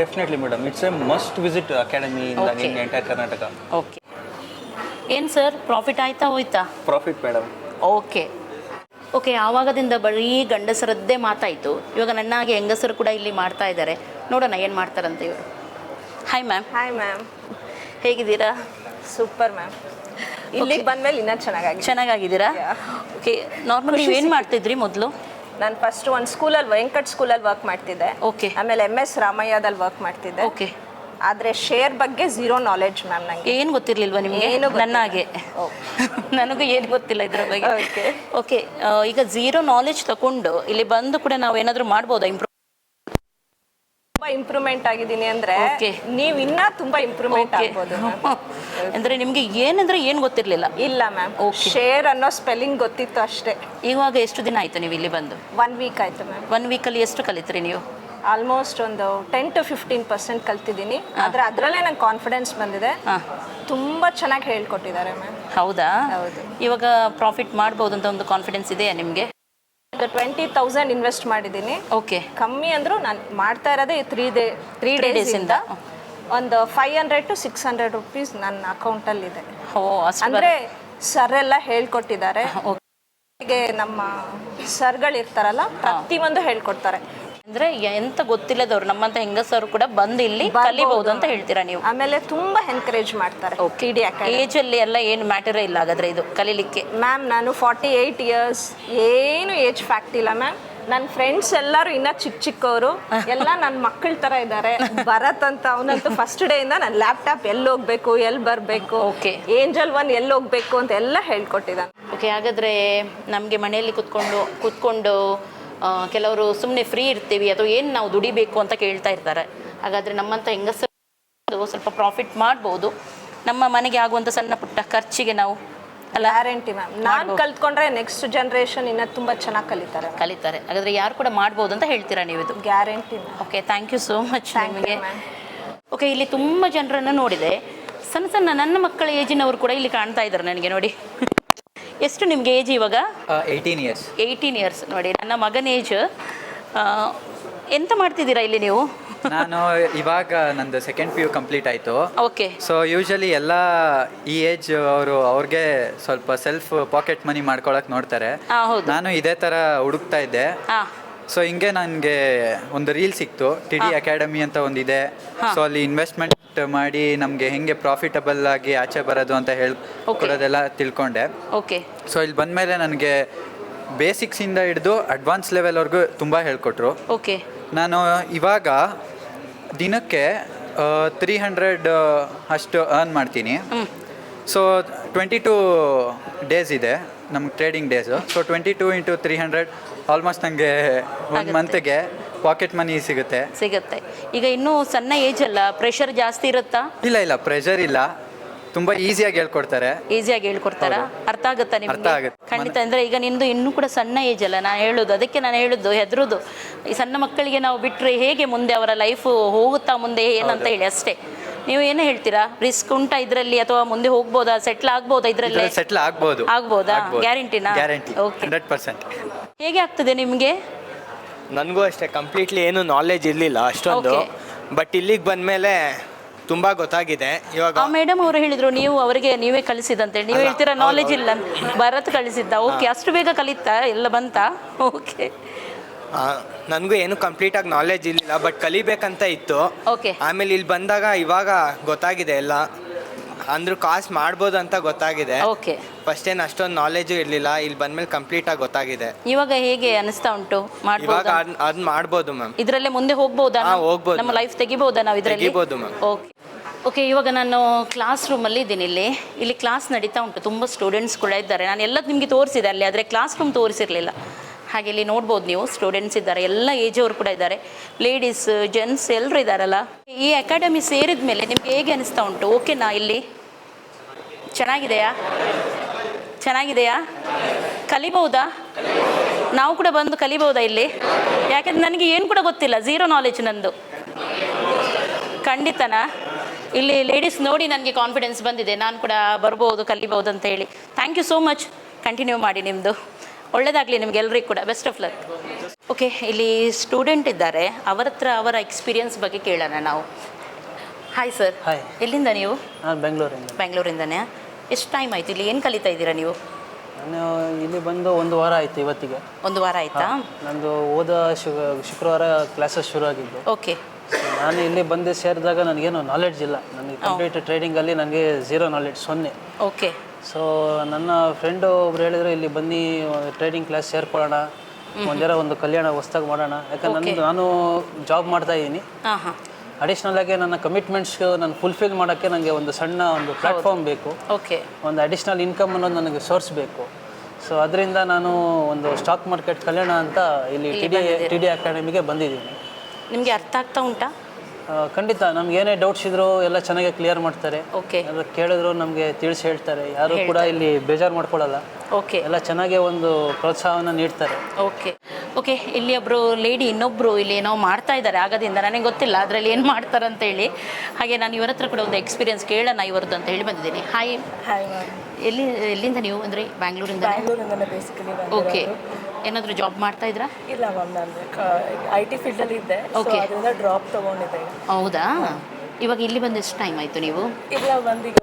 Definitely madam it's a must visit academy Okay. In entire Karnataka okay ಏನು ಸರ್ ಪ್ರಾಫಿಟ್ ಆಯ್ತಾ ಹೋಯ್ತಾ? ಪ್ರಾಫಿಟ್ ಮೇಡಮ್ ಓಕೆ ಓಕೆ ಆವಾಗದಿಂದ ಬರೀ ಗಂಡಸರದ್ದೇ ಮಾತಾಯಿತು. ಇವಾಗ ನನ್ನಾಗೆ ಹೆಂಗಸರು ಕೂಡ ಇಲ್ಲಿ ಮಾಡ್ತಾ ಇದ್ದಾರೆ. ನೋಡೋಣ ಏನು ಮಾಡ್ತಾರಂತ ಇವರು. ಹಾಯ್ ಮ್ಯಾಮ್ ಹಾಯ್ ಮ್ಯಾಮ್ ಹೇಗಿದ್ದೀರಾ? ಸೂಪರ್ ಮ್ಯಾಮ್ ಇಲ್ಲಿಗೆ ಬಂದ್ಮೇಲೆ ಇನ್ನೂ ಚೆನ್ನಾಗಿ ಚೆನ್ನಾಗಾಗಿದ್ದೀರಾ? Yeah. ಓಕೆ ನಾರ್ಮಲ್ ನೀವು ಏನು ಮಾಡ್ತಿದ್ರಿ ಮೊದಲು? ನಾನು ಫಸ್ಟ್ ಒಂದು ಸ್ಕೂಲಲ್ಲಿ ವೆಂಕಟ್ ಸ್ಕೂಲಲ್ಲಿ ವರ್ಕ್ ಮಾಡ್ತಿದ್ದೆ. ಓಕೆ ಆಮೇಲೆ ಎಂ ಎಸ್ ರಾಮಯ್ಯದಲ್ಲಿ ವರ್ಕ್ ಮಾಡ್ತಿದ್ದೆ. ಓಕೆ ಆದರೆ ಶೇರ್ ಬಗ್ಗೆ ಝೀರೋ ನಾಲೆಡ್ಜ್ ಮ್ಯಾಮ್ ನನಗೆ ಏನು ಗೊತ್ತಿರ್ಲಿಲ್ವಾ ನಿಮಗೆ? ಏನು ನನ್ನ ಹಾಗೆ. ನನಗೂ ಏನು ಗೊತ್ತಿಲ್ಲ ಇದ್ರ ಬಗ್ಗೆ. ಓಕೆ ಓಕೆ ಈಗ ಝೀರೋ ನಾಲೆಜ್ ತಗೊಂಡು ಇಲ್ಲಿ ಬಂದು ಕೂಡ ನಾವು ಏನಾದರೂ ಮಾಡ್ಬೋದಾ ಇಂಪ್ರೂವ್ ತುಂಬಾ ಇಂಪ್ರೂವ್ಮೆಂಟ್ ಆಗಿದ್ದೀನಿ ಅಂದ್ರೆ. ನೀವು ಇನ್ನ ತುಂಬಾ ಇಂಪ್ರೂವ್ಮೆಂಟ್ ಆಗ್ಬೋದು ಅಂದ್ರೆ ನಿಮ್ಗೆ ಏನಂದ್ರೆ ಏನು ಗೊತ್ತಿರಲಿಲ್ಲ? ಇಲ್ಲ ಮ್ಯಾಮ್. ಶೇರ್ ಅನ್ನೋ ಸ್ಪೆಲ್ಲಿಂಗ್ ಗೊತ್ತಿತ್ತು ಅಷ್ಟೇ. ಇವಾಗ ಎಷ್ಟು ದಿನ ಆಯ್ತು ನೀವು ಇಲ್ಲಿ ಬಂದು? ಒನ್ ವೀಕ್ ಆಯ್ತು ಮ್ಯಾಮ್ ಒನ್ ವೀಕಲ್ಲಿ ಎಷ್ಟು ಕಲಿತ್ರಿ ನೀವು? ಆಲ್ಮೋಸ್ಟ್ ಒಂದು ಟೆನ್ ಟು ಫಿಫ್ಟೀನ್ ಪರ್ಸೆಂಟ್ ಕಲ್ತಿದ್ದೀನಿ. ಆದ್ರೆ ಅದರಲ್ಲೇ ನಂಗೆ ಕಾನ್ಫಿಡೆನ್ಸ್ ಬಂದಿದೆ. ತುಂಬಾ ಚೆನ್ನಾಗಿ ಹೇಳ್ಕೊಟ್ಟಿದ್ದಾರೆ ಮ್ಯಾಮ್ ಹೌದಾ? ಹೌದು. ಇವಾಗ ಪ್ರಾಫಿಟ್ ಮಾಡ್ಬೋದು ಅಂತ ಒಂದು ಕಾನ್ಫಿಡೆನ್ಸ್ ಇದೆಯಾ ನಿಮಗೆ? ಟ್ವೆಂಟಿ ತೌಸಂಡ್ ಇನ್ವೆಸ್ಟ್ ಮಾಡಿದ್ದೀನಿ. ಓಕೆ ಕಮ್ಮಿ ಅಂದರೂ ನಾನು ಮಾಡ್ತಾ ಇರೋದೇ ತ್ರೀ ಡೇ ತ್ರೀ ಡೇಸ್ ಡೇಸಿಂದ ಇಂದ. ಒಂದು five hundred to six hundred rupees ನನ್ನ ಅಕೌಂಟಲ್ಲಿದೆ ಓ ಅಂದರೆ ಸರ್ ಎಲ್ಲ ಹೇಳ್ಕೊಟ್ಟಿದ್ದಾರೆ. ನಮ್ಮ ಸರ್ಗಳು ಇರ್ತಾರಲ್ಲ ಪ್ರತಿಯೊಂದು ಹೇಳ್ಕೊಡ್ತಾರೆ. ಅಂದರೆ ಎಂತ ಗೊತ್ತಿಲ್ಲದವ್ರು ನಮ್ಮಂತ ಹೆಂಗಸರು ಕೂಡ ಬಂದು ಇಲ್ಲಿ. ಕಲಿಬಹುದು ಅಂತ ಹೇಳ್ತೀರಾ ನೀವು? ಆಮೇಲೆ ತುಂಬಾ ಎನ್ಕರೇಜ್ ಮಾಡ್ತಾರೆ ಏಜ್ ಅಲ್ಲಿ ಎಲ್ಲ ಏನು ಮ್ಯಾಟರ್ ಇಲ್ಲ ಹಾಗಾದ್ರೆ ಇದು ಕಲೀಲಿಕ್ಕೆ? ಮ್ಯಾಮ್ ನಾನು ಫಾರ್ಟಿ ಏಯ್ಟ್ ಇಯರ್ಸ್ ಏನು ಏಜ್ ಫ್ಯಾಕ್ಟ್ ಇಲ್ಲ ಮ್ಯಾಮ್ ನನ್ನ ಫ್ರೆಂಡ್ಸ್ ಎಲ್ಲರೂ ಇನ್ನ ಚಿಕ್ಕ ಚಿಕ್ಕವರು ಎಲ್ಲ ನನ್ನ ಮಕ್ಕಳ ತರ ಇದ್ದಾರೆ ಭರತ್ ಅಂತ ಅವನಂತೂ ಫಸ್ಟ್ ಡೇ ಇಂದ ನಾನು ಲ್ಯಾಪ್ಟಾಪ್ ಎಲ್ಲಿ ಹೋಗ್ಬೇಕು ಎಲ್ಲಿ ಬರಬೇಕು ಓಕೆ ಏಂಜಲ್ ಒನ್ ಎಲ್ಲಿ ಹೋಗ್ಬೇಕು ಅಂತ ಎಲ್ಲ ಹೇಳ್ಕೊಟ್ಟಿದ್ದಾನೆ. ಓಕೆ ಹಾಗಾದ್ರೆ ನಮಗೆ ಮನೆಯಲ್ಲಿ ಕುತ್ಕೊಂಡು ಕುತ್ಕೊಂಡು ಕೆಲವರು ಸುಮ್ಮನೆ ಫ್ರೀ ಇರ್ತೀವಿ ಅಥವಾ ಏನು ನಾವು ದುಡಿಬೇಕು ಅಂತ ಕೇಳ್ತಾ ಇರ್ತಾರೆ. ಹಾಗಾದರೆ ನಮ್ಮಂಥ ಹೆಂಗಸರು ಸ್ವಲ್ಪ ಪ್ರಾಫಿಟ್ ಮಾಡ್ಬೋದು. ನಮ್ಮ ಮನೆಗೆ ಆಗುವಂಥ ಸಣ್ಣ ಪುಟ್ಟ ಖರ್ಚಿಗೆ ನಾವು ಅಲ್ಲ ಗ್ಯಾರಂಟಿ ಮ್ಯಾಮ್ ನಾನು ಕಲ್ತ್ಕೊಂಡ್ರೆ ನೆಕ್ಸ್ಟ್ ಜನ್ರೇಷನ್ ಇನ್ನ ತುಂಬಾ ಚೆನ್ನಾಗಿ ಕಲಿತಾರೆ. ಕಲಿತಾರೆ. ಹಾಗಾದರೆ ಯಾರು ಕೂಡ ಮಾಡ್ಬೋದು ಅಂತ ಹೇಳ್ತೀರಾ ನೀವು ಇದು? Guarantee okay thank you so much ನಿಮಗೆ. ಓಕೆ ಇಲ್ಲಿ ತುಂಬ ಜನರನ್ನು ನೋಡಿದೆ. ಸಣ್ಣ ಸಣ್ಣ ನನ್ನ ಮಕ್ಕಳ ಏಜಿನವರು ಕೂಡ ಇಲ್ಲಿ ಕಾಣ್ತಾ ಇದ್ದಾರೆ ನನಗೆ ನೋಡಿ. ಎಷ್ಟು ನಿಮ್ಗೆ ಏಜ್ ಇವಾಗ? ಏಯ್ಟೀನ್ ಇಯರ್ಸ್ ಏಯ್ಟೀನ್ ಇಯರ್ಸ್ ನೋಡಿ ನನ್ನ ಮಗನ ಏಜ್ ಎಂತ ಮಾಡ್ತಿದ್ದೀರಾ ಇಲ್ಲಿ ನೀವು? ನಾನು ಇವಾಗ ನಂದು ಸೆಕೆಂಡ್ ಪಿ ಯು ಕಂಪ್ಲೀಟ್ ಆಯಿತು. ಓಕೆ ಸೊ ಯೂಶಲಿ ಎಲ್ಲ ಈ ಏಜ್ ಅವರು ಅವ್ರಿಗೆ ಸ್ವಲ್ಪ ಸೆಲ್ಫ್ ಪಾಕೆಟ್ ಮನಿ ಮಾಡ್ಕೊಳಕ್ ನೋಡ್ತಾರೆ. ಹಾ, ಹೌದು. ನಾನು ಇದೇ ತರ ಹುಡುಕ್ತಾ ಇದ್ದೆ. ಹಾಂ ಸೊ ಹಿಂಗೆ ನನಗೆ ಒಂದು ರೀಲ್ ಸಿಕ್ತು. ಟಿ ಡಿ ಅಕಾಡೆಮಿ ಅಂತ ಒಂದಿದೆ. ಸೊ ಅಲ್ಲಿ ಇನ್ವೆಸ್ಟ್ಮೆಂಟ್ ಮಾಡಿ ನಮಗೆ ಹೆಂಗೆ ಪ್ರಾಫಿಟಬಲ್ ಆಗಿ ಆಚೆ ಬರೋದು ಅಂತ ಹೇಳ್ಕೊಳ್ಳೋದೆಲ್ಲ ತಿಳ್ಕೊಂಡೆ. ಓಕೆ ಸೊ ಇಲ್ಲಿ ಬಂದಮೇಲೆ ನನಗೆ ಬೇಸಿಕ್ಸಿಂದ ಹಿಡಿದು ಅಡ್ವಾನ್ಸ್ ಲೆವೆಲ್ವರೆಗೂ ತುಂಬ ಹೇಳ್ಕೊಟ್ರು. ಓಕೆ ನಾನು ಇವಾಗ ದಿನಕ್ಕೆ ತ್ರೀ ಹಂಡ್ರೆಡ್ ಅಷ್ಟು ಅರ್ನ್ ಮಾಡ್ತೀನಿ. ಸೊ ಟ್ವೆಂಟಿ ಟೂ ಡೇಸ್ ಇದೆ. ನಮ್ಗೆ trading days so twenty two into three hundred almost ನಂಗೆ ಒಂದು ಆಗುತ್ತೆ. ಮಂತ್ಗೆ ಪಾಕೆಟ್ ಮನಿ ಸಿಗುತ್ತೆ. ಸಿಗುತ್ತೆ. ಈಗ ಇನ್ನೂ ಸಣ್ಣ ಏಜ್ ಅಲ್ಲ ಪ್ರೆಷರ್ ಜಾಸ್ತಿ ಇರುತ್ತಾ? ಇಲ್ಲ ಇಲ್ಲ ಪ್ರೆಷರ್ ಇಲ್ಲ. ತುಂಬಾ ಈಸಿಯಾಗಿ ಹೇಳ್ಕೊಡ್ತಾರೆ. ಈಸಿಯಾಗಿ ಹೇಳ್ಕೊಡ್ತಾರಾ? ಅರ್ಥ ಆಗುತ್ತಾ ಅರ್ಥ ನಿಮಗೆ ಆಗುತ್ತೆ. ಖಂಡಿತ ಅಂದ್ರೆ ಈಗ ನಿಂದು ಇನ್ನು ಕೂಡ ಸಣ್ಣ ಏಜ್ ಅಲ್ಲ ನಾನು ಹೇಳುದು. ಅದಕ್ಕೆ ನಾನು ಹೇಳುದು ಹೆದರುದು. ಈ ಸಣ್ಣ ಮಕ್ಕಳಿಗೆ ನಾವು ಬಿಟ್ರೆ ಹೇಗೆ ಮುಂದೆ ಅವರ ಲೈಫ್ ಹೋಗುತ್ತಾ ಮುಂದೆ ಏನಂತ ಹೇಳಿ ಅಷ್ಟೇ. ನೀವು ಏನು ಹೇಳ್ತೀರಾ? ರಿಸ್ಕ್ ಉಂಟಾ ಇದರಲ್ಲಿ ಅಥವಾ ಮುಂದೆ ಹೋಗ್ಬೋದಾ? ಸೆಟ್ಲ್ ಆಗ್ಬೋದಾ ಇದರಲ್ಲಿ? ಸೆಟ್ಲ್ ಆಗ್ಬೋದು. ಆಗ್ಬೋದಾ? Guarantee-ನಾ? Guarantee Okay. ಹಂಡ್ರೆಡ್ ಪರ್ಸೆಂಟ್ ಹೇಗೆ ಆಗ್ತದೆ ನಿಮಗೆ? ನನಗೂ ಅಷ್ಟೇ ಕಂಪ್ಲೀಟ್ಲಿ ಏನು ನಾಲೆಜ್ ಇರಲಿಲ್ಲ ಅಷ್ಟೊಂದು. Okay. ಬಟ್ ಇಲ್ಲಿಗೆ ಬಂದಮೇಲೆ ತುಂಬ ಗೊತ್ತಾಗಿದೆ. ಇವಾಗ ಆ ಮೇಡಮ್ ಅವರು ಹೇಳಿದ್ರು ನೀವು ಅವರಿಗೆ ನೀವೇ ಕಲಿಸಿದಂತೆ ನೀವು ಹೇಳ್ತೀರಾ ನಾಲೆಜ್ ಇಲ್ಲ ಅಂತ. ಭರತ್ ಕಲಿಸಿದ್ದ ಓಕೆ ಅಷ್ಟು ಬೇಗ ಕಲಿತಾ ಎಲ್ಲ ಬಂತಾ? ಓಕೆ ನನಗೂ ಏನು ಕಂಪ್ಲೀಟಾಗಿ ನಾಲೆಜ್ ಇರಲಿಲ್ಲ ಬಟ್ ಕಲಿಬೇಕಂತ ಇತ್ತು. ಓಕೆ ಆಮೇಲೆ ಇಲ್ಲಿ ಬಂದಾಗ ಇವಾಗ ಗೊತ್ತಾಗಿದೆ ಎಲ್ಲ. ಅಂದ್ರೂ ಕಾಸ್ಟ್ ಮಾಡ್ಬೋದು ಅಂತ ಗೊತ್ತಾಗಿದೆ. ಓಕೆ ಫಸ್ಟ್ ಏನ್ ಅಷ್ಟೊಂದು ನಾಲೆಜು ಇರಲಿಲ್ಲ ಇಲ್ಲಿ ಬಂದ್ಮೇಲೆ ಕಂಪ್ಲೀಟ್ ಆಗಿ ಗೊತ್ತಾಗಿದೆ. ಇವಾಗ ಹೇಗೆ ಅನಿಸ್ತಾ ಉಂಟು? ಇವಾಗ ಮಾಡ್ಬೋದಾ ಅದ್ ಅದ್ ಮಾಡ್ಬೋದು ಮ್ಯಾಮ್ ಇದರಲ್ಲೇ ಮುಂದೆ ಹೋಗ್ಬೋದಾ ಹಾ, ಹೋಗ್ಬೋದು. ನಮ್ಮ ಲೈಫ್ ತೆಗಿಬೋದಾ ನಾವು ಇದರಲ್ಲಿ? ತೆಗಿಬೋದು ma'am. ಓಕೆ ಓಕೆ ಇವಾಗ ನಾನು ಕ್ಲಾಸ್ ರೂಮಲ್ಲಿ ಇದ್ದೀನಿ ಇಲ್ಲಿ. ಇಲ್ಲಿ ಕ್ಲಾಸ್ ನಡೀತಾ ಉಂಟು. ತುಂಬ ಸ್ಟೂಡೆಂಟ್ಸ್ ಕೂಡ ಇದ್ದಾರೆ. ನಾನು ಎಲ್ಲ ನಿಮಗೆ ತೋರಿಸಿದೆ ಅಲ್ಲಿ ಆದರೆ ಕ್ಲಾಸ್ ರೂಮ್ ತೋರಿಸಿರಲಿಲ್ಲ. ಹಾಗೆ ಇಲ್ಲಿ ನೋಡ್ಬೋದು ನೀವು ಸ್ಟೂಡೆಂಟ್ಸ್ ಇದ್ದಾರೆ, ಎಲ್ಲ ಏಜ್ ಅವರು ಕೂಡ ಇದ್ದಾರೆ. ಲೇಡೀಸ್ ಜೆಂಟ್ಸ್ ಎಲ್ಲರೂ ಇದ್ದಾರಲ್ಲ ಈ ಅಕಾಡೆಮಿ ಸೇರಿದ ಮೇಲೆ ನಿಮ್ಗೆ ಹೇಗೆ ಅನಿಸ್ತಾ ಉಂಟು? ಓಕೆನಾ ಇಲ್ಲಿ. ಚೆನ್ನಾಗಿದೆಯಾ? ಚೆನ್ನಾಗಿದೆಯಾ? ಕಲಿಬಹುದಾ? ನಾವು ಕೂಡ ಬಂದು ಕಲಿಬಹುದಾ ಇಲ್ಲಿ? ಯಾಕಂದ್ರೆ ನನಗೆ ಏನು ಕೂಡ ಗೊತ್ತಿಲ್ಲ ಝೀರೋ ನಾಲೆಜ್ ನಂದು. ಖಂಡಿತನಾ? ಇಲ್ಲಿ ಲೇಡೀಸ್ ನೋಡಿ ನನಗೆ ಕಾನ್ಫಿಡೆನ್ಸ್ ಬಂದಿದೆ. ನಾನು ಕೂಡ ಬರ್ಬೋದು, ಕಲಿಬಹುದು ಅಂತ ಹೇಳಿ. Thank you so much continue ಮಾಡಿ ನಿಮ್ಮದು ಒಳ್ಳೆಯದಾಗಲಿ ನಿಮಗೆಲ್ಲರಿಗೂ ಕೂಡ. ಬೆಸ್ಟ್ ಆಫ್ ಲಕ್ ಓಕೆ ಇಲ್ಲಿ ಸ್ಟೂಡೆಂಟ್ ಇದ್ದಾರೆ. ಅವರ ಹತ್ರ ಅವರ ಎಕ್ಸ್ಪೀರಿಯನ್ಸ್ ಬಗ್ಗೆ ಕೇಳೋಣ ನಾವು. ಹಾಯ್ ಸರ್ ಹಾಯ್ ಎಲ್ಲಿಂದ ನೀವು? ನಾನು ಬೆಂಗಳೂರಿಂದ. ಬೆಂಗಳೂರಿಂದನೇ. ಎಷ್ಟು ಟೈಮ್ ಆಯಿತು? ಇಲ್ಲಿ ಏನು ಕಲಿತಾ ಇದ್ದೀರಾ ನೀವು? ನಾನು ಇಲ್ಲಿ ಬಂದು ಒಂದು ವಾರ ಆಯಿತು ಇವತ್ತಿಗೆ. ಒಂದು ವಾರ ಆಯಿತಾ? ನಂದು ಓದ ಶುಕ್ರವಾರ ಕ್ಲಾಸಸ್ ಶುರು ಆಗಿದ್ದು ಓಕೆ ನಾನು ಇಲ್ಲಿ ಬಂದು ಸೇರಿದಾಗ ನನಗೇನು ನಾಲೆಡ್ಜ್ ಇಲ್ಲ. ನನಗೆ ಕಂಪ್ಲೀಟ್ ಟ್ರೇಡಿಂಗಲ್ಲಿ ನನಗೆ ಝೀರೋ ನಾಲೆಡ್ಜ್ ಸೊನ್ನೆ. ಓಕೆ ಸೊ ನನ್ನ ಫ್ರೆಂಡು ಒಬ್ರು ಹೇಳಿದ್ರು ಇಲ್ಲಿ ಬನ್ನಿ ಟ್ರೇಡಿಂಗ್ ಕ್ಲಾಸ್ ಸೇರ್ಕೊಳ್ಳೋಣ. ಒಂದೆರ ಒಂದು ಕಲ್ಯಾಣ ಹೊಸ್ದಾಗಿ ಮಾಡೋಣ. ಯಾಕಂದ್ರೆ ನಂದು ನಾನು ಜಾಬ್ ಮಾಡ್ತಾ ಇದ್ದೀನಿ. ಹಾಂ ಹಾಂ. ಅಡಿಷ್ನಲ್ ಆಗಿ ನನ್ನ ಕಮಿಟ್ಮೆಂಟ್ಸ್ ನಾನು ಫುಲ್ಫಿಲ್ ಮಾಡೋಕ್ಕೆ ನನಗೆ ಒಂದು ಸಣ್ಣ ಒಂದು ಪ್ಲಾಟ್ಫಾರ್ಮ್ ಬೇಕು. ಓಕೆ ಒಂದು ಅಡಿಷ್ನಲ್ ಇನ್ಕಮ್ ಅನ್ನೋದು ನನಗೆ ಸೋರ್ಸ್ ಬೇಕು. ಸೊ ಅದರಿಂದ ನಾನು ಒಂದು ಸ್ಟಾಕ್ ಮಾರ್ಕೆಟ್ ಕಲ್ಯಾಣ ಅಂತ ಇಲ್ಲಿ ಟಿ ಡಿ ಟಿ ಡಿ ಅಕಾಡೆಮಿಗೆ ಬಂದಿದ್ದೀನಿ. ನಿಮಗೆ ಅರ್ಥ ಆಗ್ತಾ ಉಂಟಾ? ಆ, ಖಂಡಿತ ನಮ್ಗೆ ಏನೇ ಡೌಟ್ಸ್ ಇದ್ರು ಎಲ್ಲ ಚೆನ್ನಾಗಿ ಕ್ಲಿಯರ್ ಮಾಡ್ತಾರೆ. ಓಕೆ ಎಲ್ಲ ಕೇಳಿದ್ರು ನಮಗೆ ತಿಳಿಸಿ ಹೇಳ್ತಾರೆ. ಯಾರು ಕೂಡ ಇಲ್ಲಿ ಬೇಜಾರು ಮಾಡ್ಕೊಳ್ಳಲ್ಲ ಓಕೆ ಎಲ್ಲ ಚೆನ್ನಾಗಿ ಒಂದು ಪ್ರೋತ್ಸಾಹವನ್ನು ನೀಡ್ತಾರೆ. ಓಕೆ ಓಕೆ ಇಲ್ಲಿ ಒಬ್ಬರು ಲೇಡಿ ಇನ್ನೊಬ್ಬರು ಇಲ್ಲಿ ಏನೋ ಮಾಡ್ತಾ ಇದ್ದಾರೆ ಆಗದಿಂದ ನನಗೆ ಗೊತ್ತಿಲ್ಲ ಅದರಲ್ಲಿ ಏನು ಮಾಡ್ತಾರೆ ಅಂತ ಹೇಳಿ. ಹಾಗೆ ನಾನು ಇವರ ಹತ್ರ ಕೂಡ ಒಂದು ಎಕ್ಸ್ಪೀರಿಯನ್ಸ್ ಕೇಳೋಣ ಇವರದ್ದು ಅಂತ ಹೇಳಿ ಬಂದಿದ್ದೀನಿ. ಹಾಯ್ ಹಾಯ್ ಮ್ಯಾಮ್ ಎಲ್ಲಿ ಎಲ್ಲಿಂದ ನೀವು? ಅಂದರೆ ಬ್ಯಾಂಗ್ಳೂರಿಂದ ಬೇಸಿಕಲಿ ಓಕೆ ಏನಾದರೂ ಜಾಬ್ ಮಾಡ್ತಾ ಇದ್ರಾ? ಇಲ್ಲ ಮ್ಯಾಮ್ ನಾನು ಐ ಟಿ ಫೀಲ್ಡಲ್ಲಿ ಇದ್ದೆ. ಓಕೆ. ಅದರಿಂದ ಡ್ರಾಪ್ ತೊಗೊಂಡಿದ್ದೆ. ಹೌದಾ? ಇವಾಗ ಇಲ್ಲಿ ಬಂದು ಎಷ್ಟು ಟೈಮ್ ಆಯಿತು ನೀವು? ಇಲ್ಲ ಒಂದೀಗ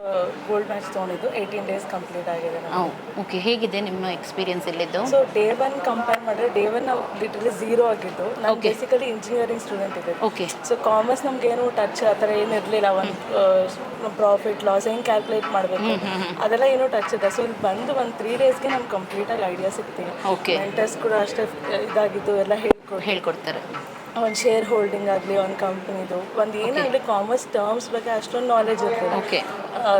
ಗೋಲ್ಡ್ ಮ್ಯಾಚ್ ತೊಗೊಂಡಿದ್ದು. ಏಯ್ಟೀನ್ ಡೇಸ್ ಕಂಪ್ಲೀಟ್ ಆಗಿದೆ ಓಕೆ ಹೇಗಿದೆ ನಿಮ್ಮ ಎಕ್ಸ್ಪೀರಿಯನ್ಸ್ ಇಲ್ಲಿದ್ದು ಸೊ ಡೇ ಒನ್ ಕಂಪೇರ್ ಮಾಡಿದ್ರೆ ಡೇ ಒನ್ ನಾವು ಲಿಟ್ರಲಿ ಝೀರೋ ಆಗಿದ್ದು. ನಾವು ಬೇಸಿಕಲಿ ಇಂಜಿನಿಯರಿಂಗ್ ಸ್ಟೂಡೆಂಟ್ ಇದೆ ಓಕೆ ಸೊ ಕಾಮರ್ಸ್ ನಮ್ಗೇನು ಟಚ್ ಆ ಥರ ಏನು ಇರಲಿಲ್ಲ. ಒಂದು ಪ್ರಾಫಿಟ್ ಲಾಸ್ ಹೆಂಗೆ ಕ್ಯಾಲ್ಕುಲೇಟ್ ಮಾಡಬೇಕು? ಅದೆಲ್ಲ ಏನೋ ಟಚ್ ಇದೆ ಸೊ ಇಲ್ಲಿ ಬಂದು ಒಂದು ತ್ರೀ ಡೇಸ್ಗೆ ನಮ್ಗೆ ಕಂಪ್ಲೀಟಾಗಿ ಐಡಿಯಾ ಸಿಗ್ತೀವಿ ಓಕೆ ಮೆಂಟರ್ಸ್ ಕೂಡ ಅಷ್ಟೇ ಇದಾಗಿದ್ದು ಎಲ್ಲ ಹೇಳ್ಕೊ ಹೇಳ್ಕೊಡ್ತಾರೆ. ಒಂದು ಶೇರ್ ಹೋಲ್ಡಿಂಗ್ ಆಗಲಿ ಒಂದು ಕಂಪ್ನಿದು ಒಂದು ಏನಾಗಲಿ ಕಾಮರ್ಸ್ ಟರ್ಮ್ಸ್ ಬಗ್ಗೆ ಅಷ್ಟೊಂದು ನಾಲೆಜ್ ಇರ್ತದೆ ಓಕೆ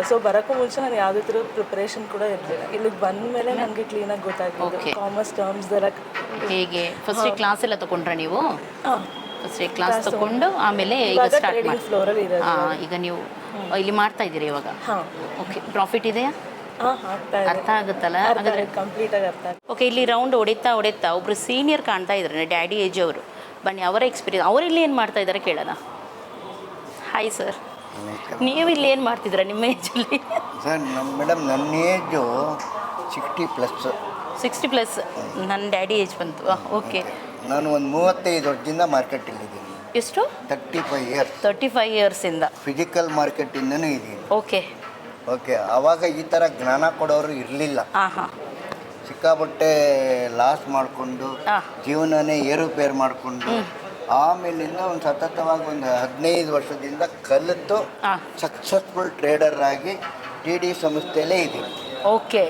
ಸೊ ಬರೋಕ್ಕೂ ಮುಂಚೆ ನಾನು ಯಾವುದೇ ಥರ ಪ್ರಿಪರೇಷನ್ ಕೂಡ ಇರಲಿಲ್ಲ. ಇಲ್ಲಿಗೆ ಬಂದ ಮೇಲೆ ನನಗೆ ಕ್ಲೀನಾಗಿ ಆಗಿ Okay. ಕಾಮರ್ಸ್ ಟರ್ಮ್ಸ್ ದರ ಹೇಗೆ? ಫಸ್ಟ್ ಕ್ಲಾಸ್ ಎಲ್ಲ ತಗೊಂಡ್ರೆ ನೀವು? ಫಸ್ಟ್ ಕ್ಲಾಸ್ ತಗೊಂಡು ಆಮೇಲೆ ಈಗ ಸ್ಟಾರ್ಟ್ ಮಾಡಿ ಫ್ಲೋರಲ್ಲಿ ಈಗ ನೀವು ಇಲ್ಲಿ ಮಾಡ್ತಾ ಇದ್ದೀರಿ ಇವಾಗ? ಹಾಂ. ಓಕೆ ಪ್ರಾಫಿಟ್ ಇದೆಯಾ? ಅರ್ಥ ಆಗುತ್ತಲ್ಲ? ಕಂಪ್ಲೀಟ್ ಆಗಿ ಅರ್ಥ ಓಕೆ ಇಲ್ಲಿ ರೌಂಡ್ ಹೊಡಿತಾ ಹೊಡಿತಾ ಒಬ್ರು ಸೀನಿಯರ್ ಕಾಣ್ತಾ ಇದ್ದಾರೆ ಡ್ಯಾಡಿ ಏಜ್ ಅವರು. ಬನ್ನಿ ಅವರ ಎಕ್ಸ್ಪೀರಿಯನ್ಸ್ ಅವರಿಲ್ಲಿ ಏನು ಮಾಡ್ತಾ ಇದ್ದಾರೆ ಕೇಳೋಣ. ಹಾಯ್ ಸರ್ ನೀವು ಇಲ್ಲಿ ಏನು ಮಾಡ್ತಿದ್ದೀರಾ ನಿಮ್ಮ ಏಜಲ್ಲಿ ಸರ್ ನಮ್ಮ ಮೇಡಮ್ ನನ್ನ age sixty plus sixty plus ನನ್ನ ಡ್ಯಾಡಿ ಏಜ್ ಬಂತು. ಓಕೆ ನಾನು ಒಂದು ಮೂವತ್ತೈದು ವರ್ಷದಿಂದ ಮಾರ್ಕೆಟಲ್ಲಿದ್ದೀನಿ ಎಷ್ಟು? Thirty five years thirty five ಇಯರ್ಸಿಂದ physical ಮಾರ್ಕೆಟಿಂದನೂ ಇದ್ದೀನಿ. ಓಕೆ ಓಕೆ ಆವಾಗ ಈ ಥರ ಜ್ಞಾನ ಕೊಡೋರು ಇರಲಿಲ್ಲ. ಹಾಂ ಹಾಂ ಸಿಕ್ಕಾಪಟ್ಟೆ ಲಾಸ್ ಮಾಡಿಕೊಂಡು ಜೀವನನೇ ಏರುಪೇರು ಮಾಡಿಕೊಂಡು ಆಮೇಲಿಂದ ಒಂದು ಸತತವಾಗಿ ಒಂದು ಹದಿನೈದು ವರ್ಷದಿಂದ ಕಲಿತು. ಸಕ್ಸಸ್ಫುಲ್ ಟ್ರೇಡರ್ ಆಗಿ ಟಿ ಡಿ ಸಂಸ್ಥೆಯಲ್ಲೇ ಇದೆ ಓಕೆ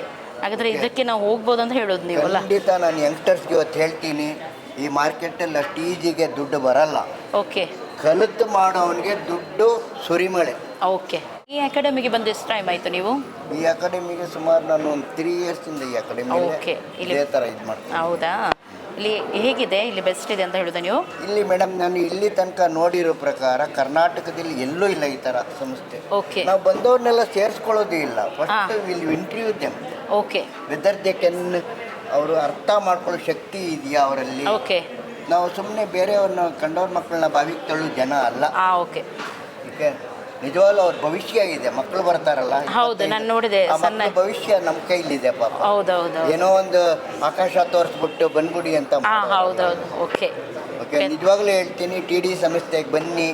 ಹಾಗಾದ್ರೆ ಇದಕ್ಕೆ ನಾವು ಹೋಗ್ಬೋದು ಅಂತ ಹೇಳೋದು ನೀವು ಅಲ್ಲ? ಖಂಡಿತ ನಾನು ಯಂಗ್ಸ್ಟರ್ಸ್ಗೆ ಇವತ್ತು ಹೇಳ್ತೀನಿ ಈ ಮಾರ್ಕೆಟಲ್ಲಿ ಅಷ್ಟು ಈಜಿಗೆ ದುಡ್ಡು ಬರಲ್ಲ. ಓಕೆ ಕಲಿತು ಮಾಡೋವನಿಗೆ ದುಡ್ಡು ಸುರಿಮಳೆ. ಓಕೆ ಈ ಅಕಾಡೆಮಿಗೆ ಬಂದು ಎಷ್ಟು ಟೈಮ್ ಆಯ್ತು ನೀವು? ಈ ಅಕಾಡೆಮಿಗೆ ಸುಮಾರು ನಾನು ಒಂದು ತ್ರೀ ಇಯರ್ಸಿಂದ ಈ ಅಕಾಡೆಮಿ ಓಕೆ ಇಲ್ಲಿ- ಇದೇ ಥರ ಇದು ಮಾಡ್ತೀನಿ. ಹೌದಾ? ಇಲ್ಲಿ ಹೇಗಿದೆ? ಇಲ್ಲಿ ಬೆಸ್ಟ್ ಇದೆ ಅಂತ ಹೇಳಿದೆ ನೀವು? ಇಲ್ಲಿ ಮೇಡಮ್ ನಾನು ಇಲ್ಲಿ ತನಕ ನೋಡಿರೋ ಪ್ರಕಾರ ಕರ್ನಾಟಕದಲ್ಲಿ ಎಲ್ಲೂ ಇಲ್ಲ ಈ ಥರ ಸಂಸ್ಥೆ. ಓಕೆ ನಾವು ಬಂದವ್ರನ್ನೆಲ್ಲ ಸೇರಿಸ್ಕೊಳ್ಳೋದೇ ಇಲ್ಲ. ಫಸ್ಟ್ ಇಲ್ಲಿ interview them okay whether they can ಅವರು ಅರ್ಥ ಮಾಡ್ಕೊಳ್ಳೋ ಶಕ್ತಿ ಇದೆಯಾ ಅವರಲ್ಲಿ? ಓಕೆ ನಾವು ಸುಮ್ಮನೆ ಬೇರೆಯವ್ರನ್ನ ಕಂಡವ್ರ ಮಕ್ಕಳನ್ನ ಬಾವಿಗೆ ತಳ್ಳು ಜನ ಅಲ್ಲ. ಆ ಓಕೆ ಓಕೆ ನಿಜವಾಗ್ಲೂ ಅವ್ರ ಭವಿಷ್ಯ ಇದೆ ಮಕ್ಕಳು ಬರ್ತಾರಲ್ಲ? ಹೌದು, ನಾನು ನೋಡಿದೆ, ಆ ಸಣ್ಣ- ಮಕ್ಳ ಭವಿಷ್ಯ ನಮ್ಮ ಕೈಲಿದೆ ಪಾಪ. ಹೌದೌದು. ಏನೋ ಒಂದು ಆಕಾಶ ತೋರಿಸ್ಬಿಟ್ಟು ಬಂದ್ಬಿಡಿ ಅಂತ ಹಾ. ಹೌದೌದು. ಓಕೆ. ಓಕೆ ನಿಜವಾಗ್ಲೂ ಹೇಳ್ತೀನಿ ಟಿ ಡಿ ಸಂಸ್ಥೆಗೆ ಬನ್ನಿ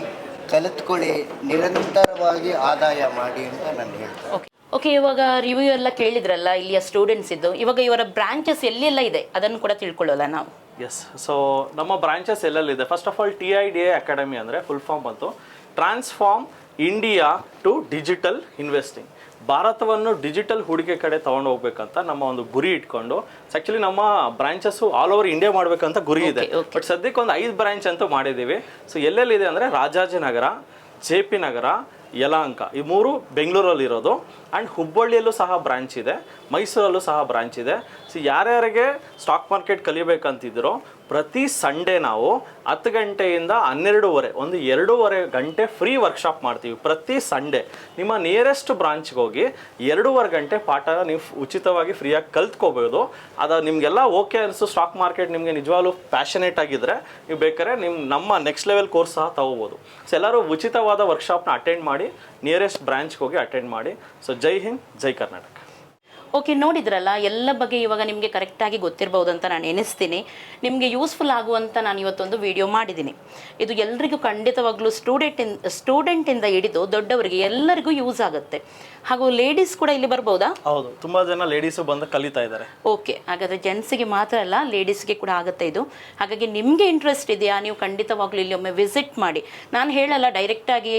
ಕಲಿತ್ಕೊಳ್ಳಿ ನಿರಂತರವಾಗಿ ಆದಾಯ ಮಾಡಿ ಅಂತ ನಾನು ಹೇಳ್ತೀನಿ. ಓಕೆ. ಓಕೆ ಇವಾಗ ರಿವ್ಯೂ ಎಲ್ಲ ಕೇಳಿದ್ರಲ್ಲ ಇಲ್ಲಿಯ ಸ್ಟೂಡೆಂಟ್ಸ್ ಇದ್ದು ಇವಾಗ ಇವರ ಬ್ರಾಂಚಸ್ ಎಲ್ಲೆಲ್ಲ ಇದೆ? ಅದನ್ನು ಕೂಡ ತಿಳ್ಕೊಳ್ಳೋಲ್ಲ ನಾವು. ಎಸ್ ಸೊ ನಮ್ಮ branches ಎಲ್ಲೆಲ್ಲಿದೆ first of all T I D A academy ಅಂದರೆ ಫುಲ್ ಫಾರ್ಮ್ ಬಂತು. Transform India to digital investing ಭಾರತವನ್ನು ಡಿಜಿಟಲ್ ಹೂಡಿಕೆ ಕಡೆ ತಗೊಂಡು ಹೋಗ್ಬೇಕಂತ ನಮ್ಮ ಒಂದು ಗುರಿ ಇಟ್ಕೊಂಡು ಆ್ಯಕ್ಚುಲಿ ನಮ್ಮ ಬ್ರಾಂಚಸ್ಸು ಆಲ್ ಓವರ್ ಇಂಡಿಯಾ ಮಾಡಬೇಕಂತ ಗುರಿ ಇದೆ. ಬಟ್ ಸದ್ಯಕ್ಕೆ ಒಂದು ಐದು ಬ್ರಾಂಚ್ ಅಂತ ಮಾಡಿದ್ದೀವಿ. ಸೊ ಎಲ್ಲೆಲ್ಲಿದೆ ಅಂದರೆ ರಾಜಾಜಿನಗರ ಜೆ ಪಿ ನಗರ ಯಲಹಂಕ. ಈ ಮೂರು ಬೆಂಗಳೂರಲ್ಲಿ ಇರೋದು ಆ್ಯಂಡ್ ಹುಬ್ಬಳ್ಳಿಯಲ್ಲೂ ಸಹ ಬ್ರಾಂಚ್ ಇದೆ ಮೈಸೂರಲ್ಲೂ ಸಹ ಬ್ರಾಂಚ್ ಇದೆ. ಸೊ ಯಾರ್ಯಾರಿಗೆ ಸ್ಟಾಕ್ ಮಾರ್ಕೆಟ್ ಕಲಿಬೇಕಂತಿದ್ರೋ ಪ್ರತಿ ಸಂಡೇ ನಾವು ಹತ್ತು ಗಂಟೆಯಿಂದ ಹನ್ನೆರಡೂವರೆ, ಒಂದು ಎರಡೂವರೆ ಗಂಟೆ ಫ್ರೀ ವರ್ಕ್ಶಾಪ್ ಮಾಡ್ತೀವಿ ಪ್ರತಿ ಸಂಡೇ ನಿಮ್ಮ ನಿಯರೆಸ್ಟ್ ಬ್ರಾಂಚ್ಗೆ ಹೋಗಿ ಎರಡೂವರೆ ಗಂಟೆ ಪಾಠ ನೀವು ಉಚಿತವಾಗಿ ಫ್ರೀಯಾಗಿ ಕಲ್ತ್ಕೋಬೋದು. ಅದು ನಿಮಗೆಲ್ಲ ಓಕೆ ಅನಿಸು ಸ್ಟಾಕ್ ಮಾರ್ಕೆಟ್ ನಿಮಗೆ ನಿಜವಾಗ್ಲೂ ಪ್ಯಾಷನೇಟ್ ಆಗಿದ್ದರೆ ನೀವು ಬೇಕಾದ್ರೆ ನಿಮ್ಮ ನಮ್ಮ ನೆಕ್ಸ್ಟ್ ಲೆವೆಲ್ ಕೋರ್ಸ್ ಸಹ ತಗೋಬೋದು. ಸೊ ಎಲ್ಲರೂ ಉಚಿತವಾದ ವರ್ಕ್ಶಾಪ್ನ ಅಟೆಂಡ್ ಮಾಡಿ ನಿಯರೆಸ್ಟ್ ಬ್ರಾಂಚ್ಗೆ ಹೋಗಿ ಅಟೆಂಡ್ ಮಾಡಿ. ಸೊ ಜೈ ಹಿಂದ್ ಜೈ ಕರ್ನಾಟಕ ಓಕೆ ನೋಡಿದ್ರಲ್ಲ ಎಲ್ಲ ಬಗ್ಗೆ ಇವಾಗ ನಿಮಗೆ ಕರೆಕ್ಟಾಗಿ ಗೊತ್ತಿರ್ಬೋದು ಅಂತ ನಾನು ಎನಿಸ್ತೀನಿ ನಿಮಗೆ ಯೂಸ್ಫುಲ್ ಆಗುವಂತ ನಾನು ಇವತ್ತೊಂದು ವಿಡಿಯೋ ಮಾಡಿದ್ದೀನಿ. ಇದು ಎಲ್ರಿಗೂ ಖಂಡಿತವಾಗ್ಲೂ ಸ್ಟೂಡೆಂಟ್ ಸ್ಟೂಡೆಂಟಿಂದ ಹಿಡಿದು ದೊಡ್ಡವರಿಗೆ ಎಲ್ಲರಿಗೂ ಯೂಸ್ ಆಗುತ್ತೆ. ಹಾಗೂ ಲೇಡೀಸ್ ಕೂಡ ಇಲ್ಲಿ ಬರ್ಬೋದಾ? ಹೌದು ತುಂಬಾ ಜನ ಲೇಡೀಸ್ ಬಂದು ಕಲಿತಾ ಇದ್ದಾರೆ. ಓಕೆ ಹಾಗಾದ್ರೆ ಜೆಂಟ್ಸ್ಗೆ ಮಾತ್ರ ಅಲ್ಲ ಲೇಡೀಸ್ಗೆ ಕೂಡ ಆಗುತ್ತೆ ಇದು. ಹಾಗಾಗಿ ನಿಮಗೆ ಇಂಟ್ರೆಸ್ಟ್ ಇದೆಯಾ? ನೀವು ಖಂಡಿತವಾಗ್ಲೂ ಇಲ್ಲಿ ಒಮ್ಮೆ ವಿಸಿಟ್ ಮಾಡಿ. ನಾನು ಹೇಳಲ್ಲ ಡೈರೆಕ್ಟಾಗಿ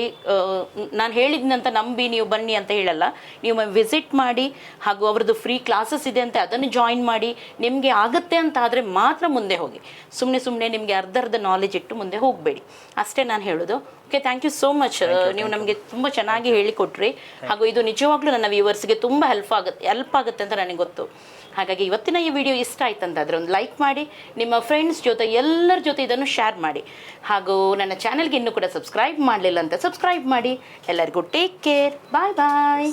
ನಾನು ಹೇಳಿದ್ನಂತ ನಂಬಿ ನೀವು ಬನ್ನಿ ಅಂತ ಹೇಳಲ್ಲ. ನೀವು ವಿಸಿಟ್ ಮಾಡಿ ಹಾಗೂ ಅವ್ರದ್ದು ಫ್ರೀ ಕ್ಲಾಸಸ್ ಇದೆ ಅಂತ ಅದನ್ನು ಜಾಯಿನ್ ಮಾಡಿ ನಿಮಗೆ ಆಗುತ್ತೆ ಅಂತ ಆದರೆ ಮಾತ್ರ ಮುಂದೆ ಹೋಗಿ. ಸುಮ್ಮನೆ ಸುಮ್ಮನೆ ನಿಮಗೆ ಅರ್ಧ ಅರ್ಧ ನಾಲೆಜ್ ಇಟ್ಟು ಮುಂದೆ ಹೋಗಬೇಡಿ. ಅಷ್ಟೇ ನಾನು ಹೇಳೋದು. Okay thank you so much ನೀವು ನಮಗೆ ತುಂಬ ಚೆನ್ನಾಗಿ ಹೇಳಿಕೊಟ್ರಿ. ಹಾಗೂ ಇದು ನಿಜವಾಗ್ಲೂ ನನ್ನ ವ್ಯೂವರ್ಸ್ಗೆ ತುಂಬ ಹೆಲ್ಪ್ ಆಗುತ್ತೆ ಹೆಲ್ಪ್ ಆಗುತ್ತೆ ಅಂತ ನನಗೆ ಗೊತ್ತು. ಹಾಗಾಗಿ ಇವತ್ತಿನ ಈ ವಿಡಿಯೋ ಇಷ್ಟ ಆಯ್ತು ಆಯ್ತಂತಾದ್ರೆ ಒಂದು ಲೈಕ್ ಮಾಡಿ ನಿಮ್ಮ ಫ್ರೆಂಡ್ಸ್ ಜೊತೆ ಎಲ್ಲರ ಜೊತೆ ಇದನ್ನು ಶೇರ್ ಮಾಡಿ. ಹಾಗೂ ನನ್ನ ಚಾನಲ್ಗೆ ಇನ್ನೂ ಕೂಡ ಸಬ್ಸ್ಕ್ರೈಬ್ ಮಾಡಲಿಲ್ಲ ಅಂತ ಸಬ್ಸ್ಕ್ರೈಬ್ ಮಾಡಿ. ಎಲ್ಲರಿಗೂ ಟೇಕ್ ಕೇರ್ ಬಾಯ್ ಬಾಯ್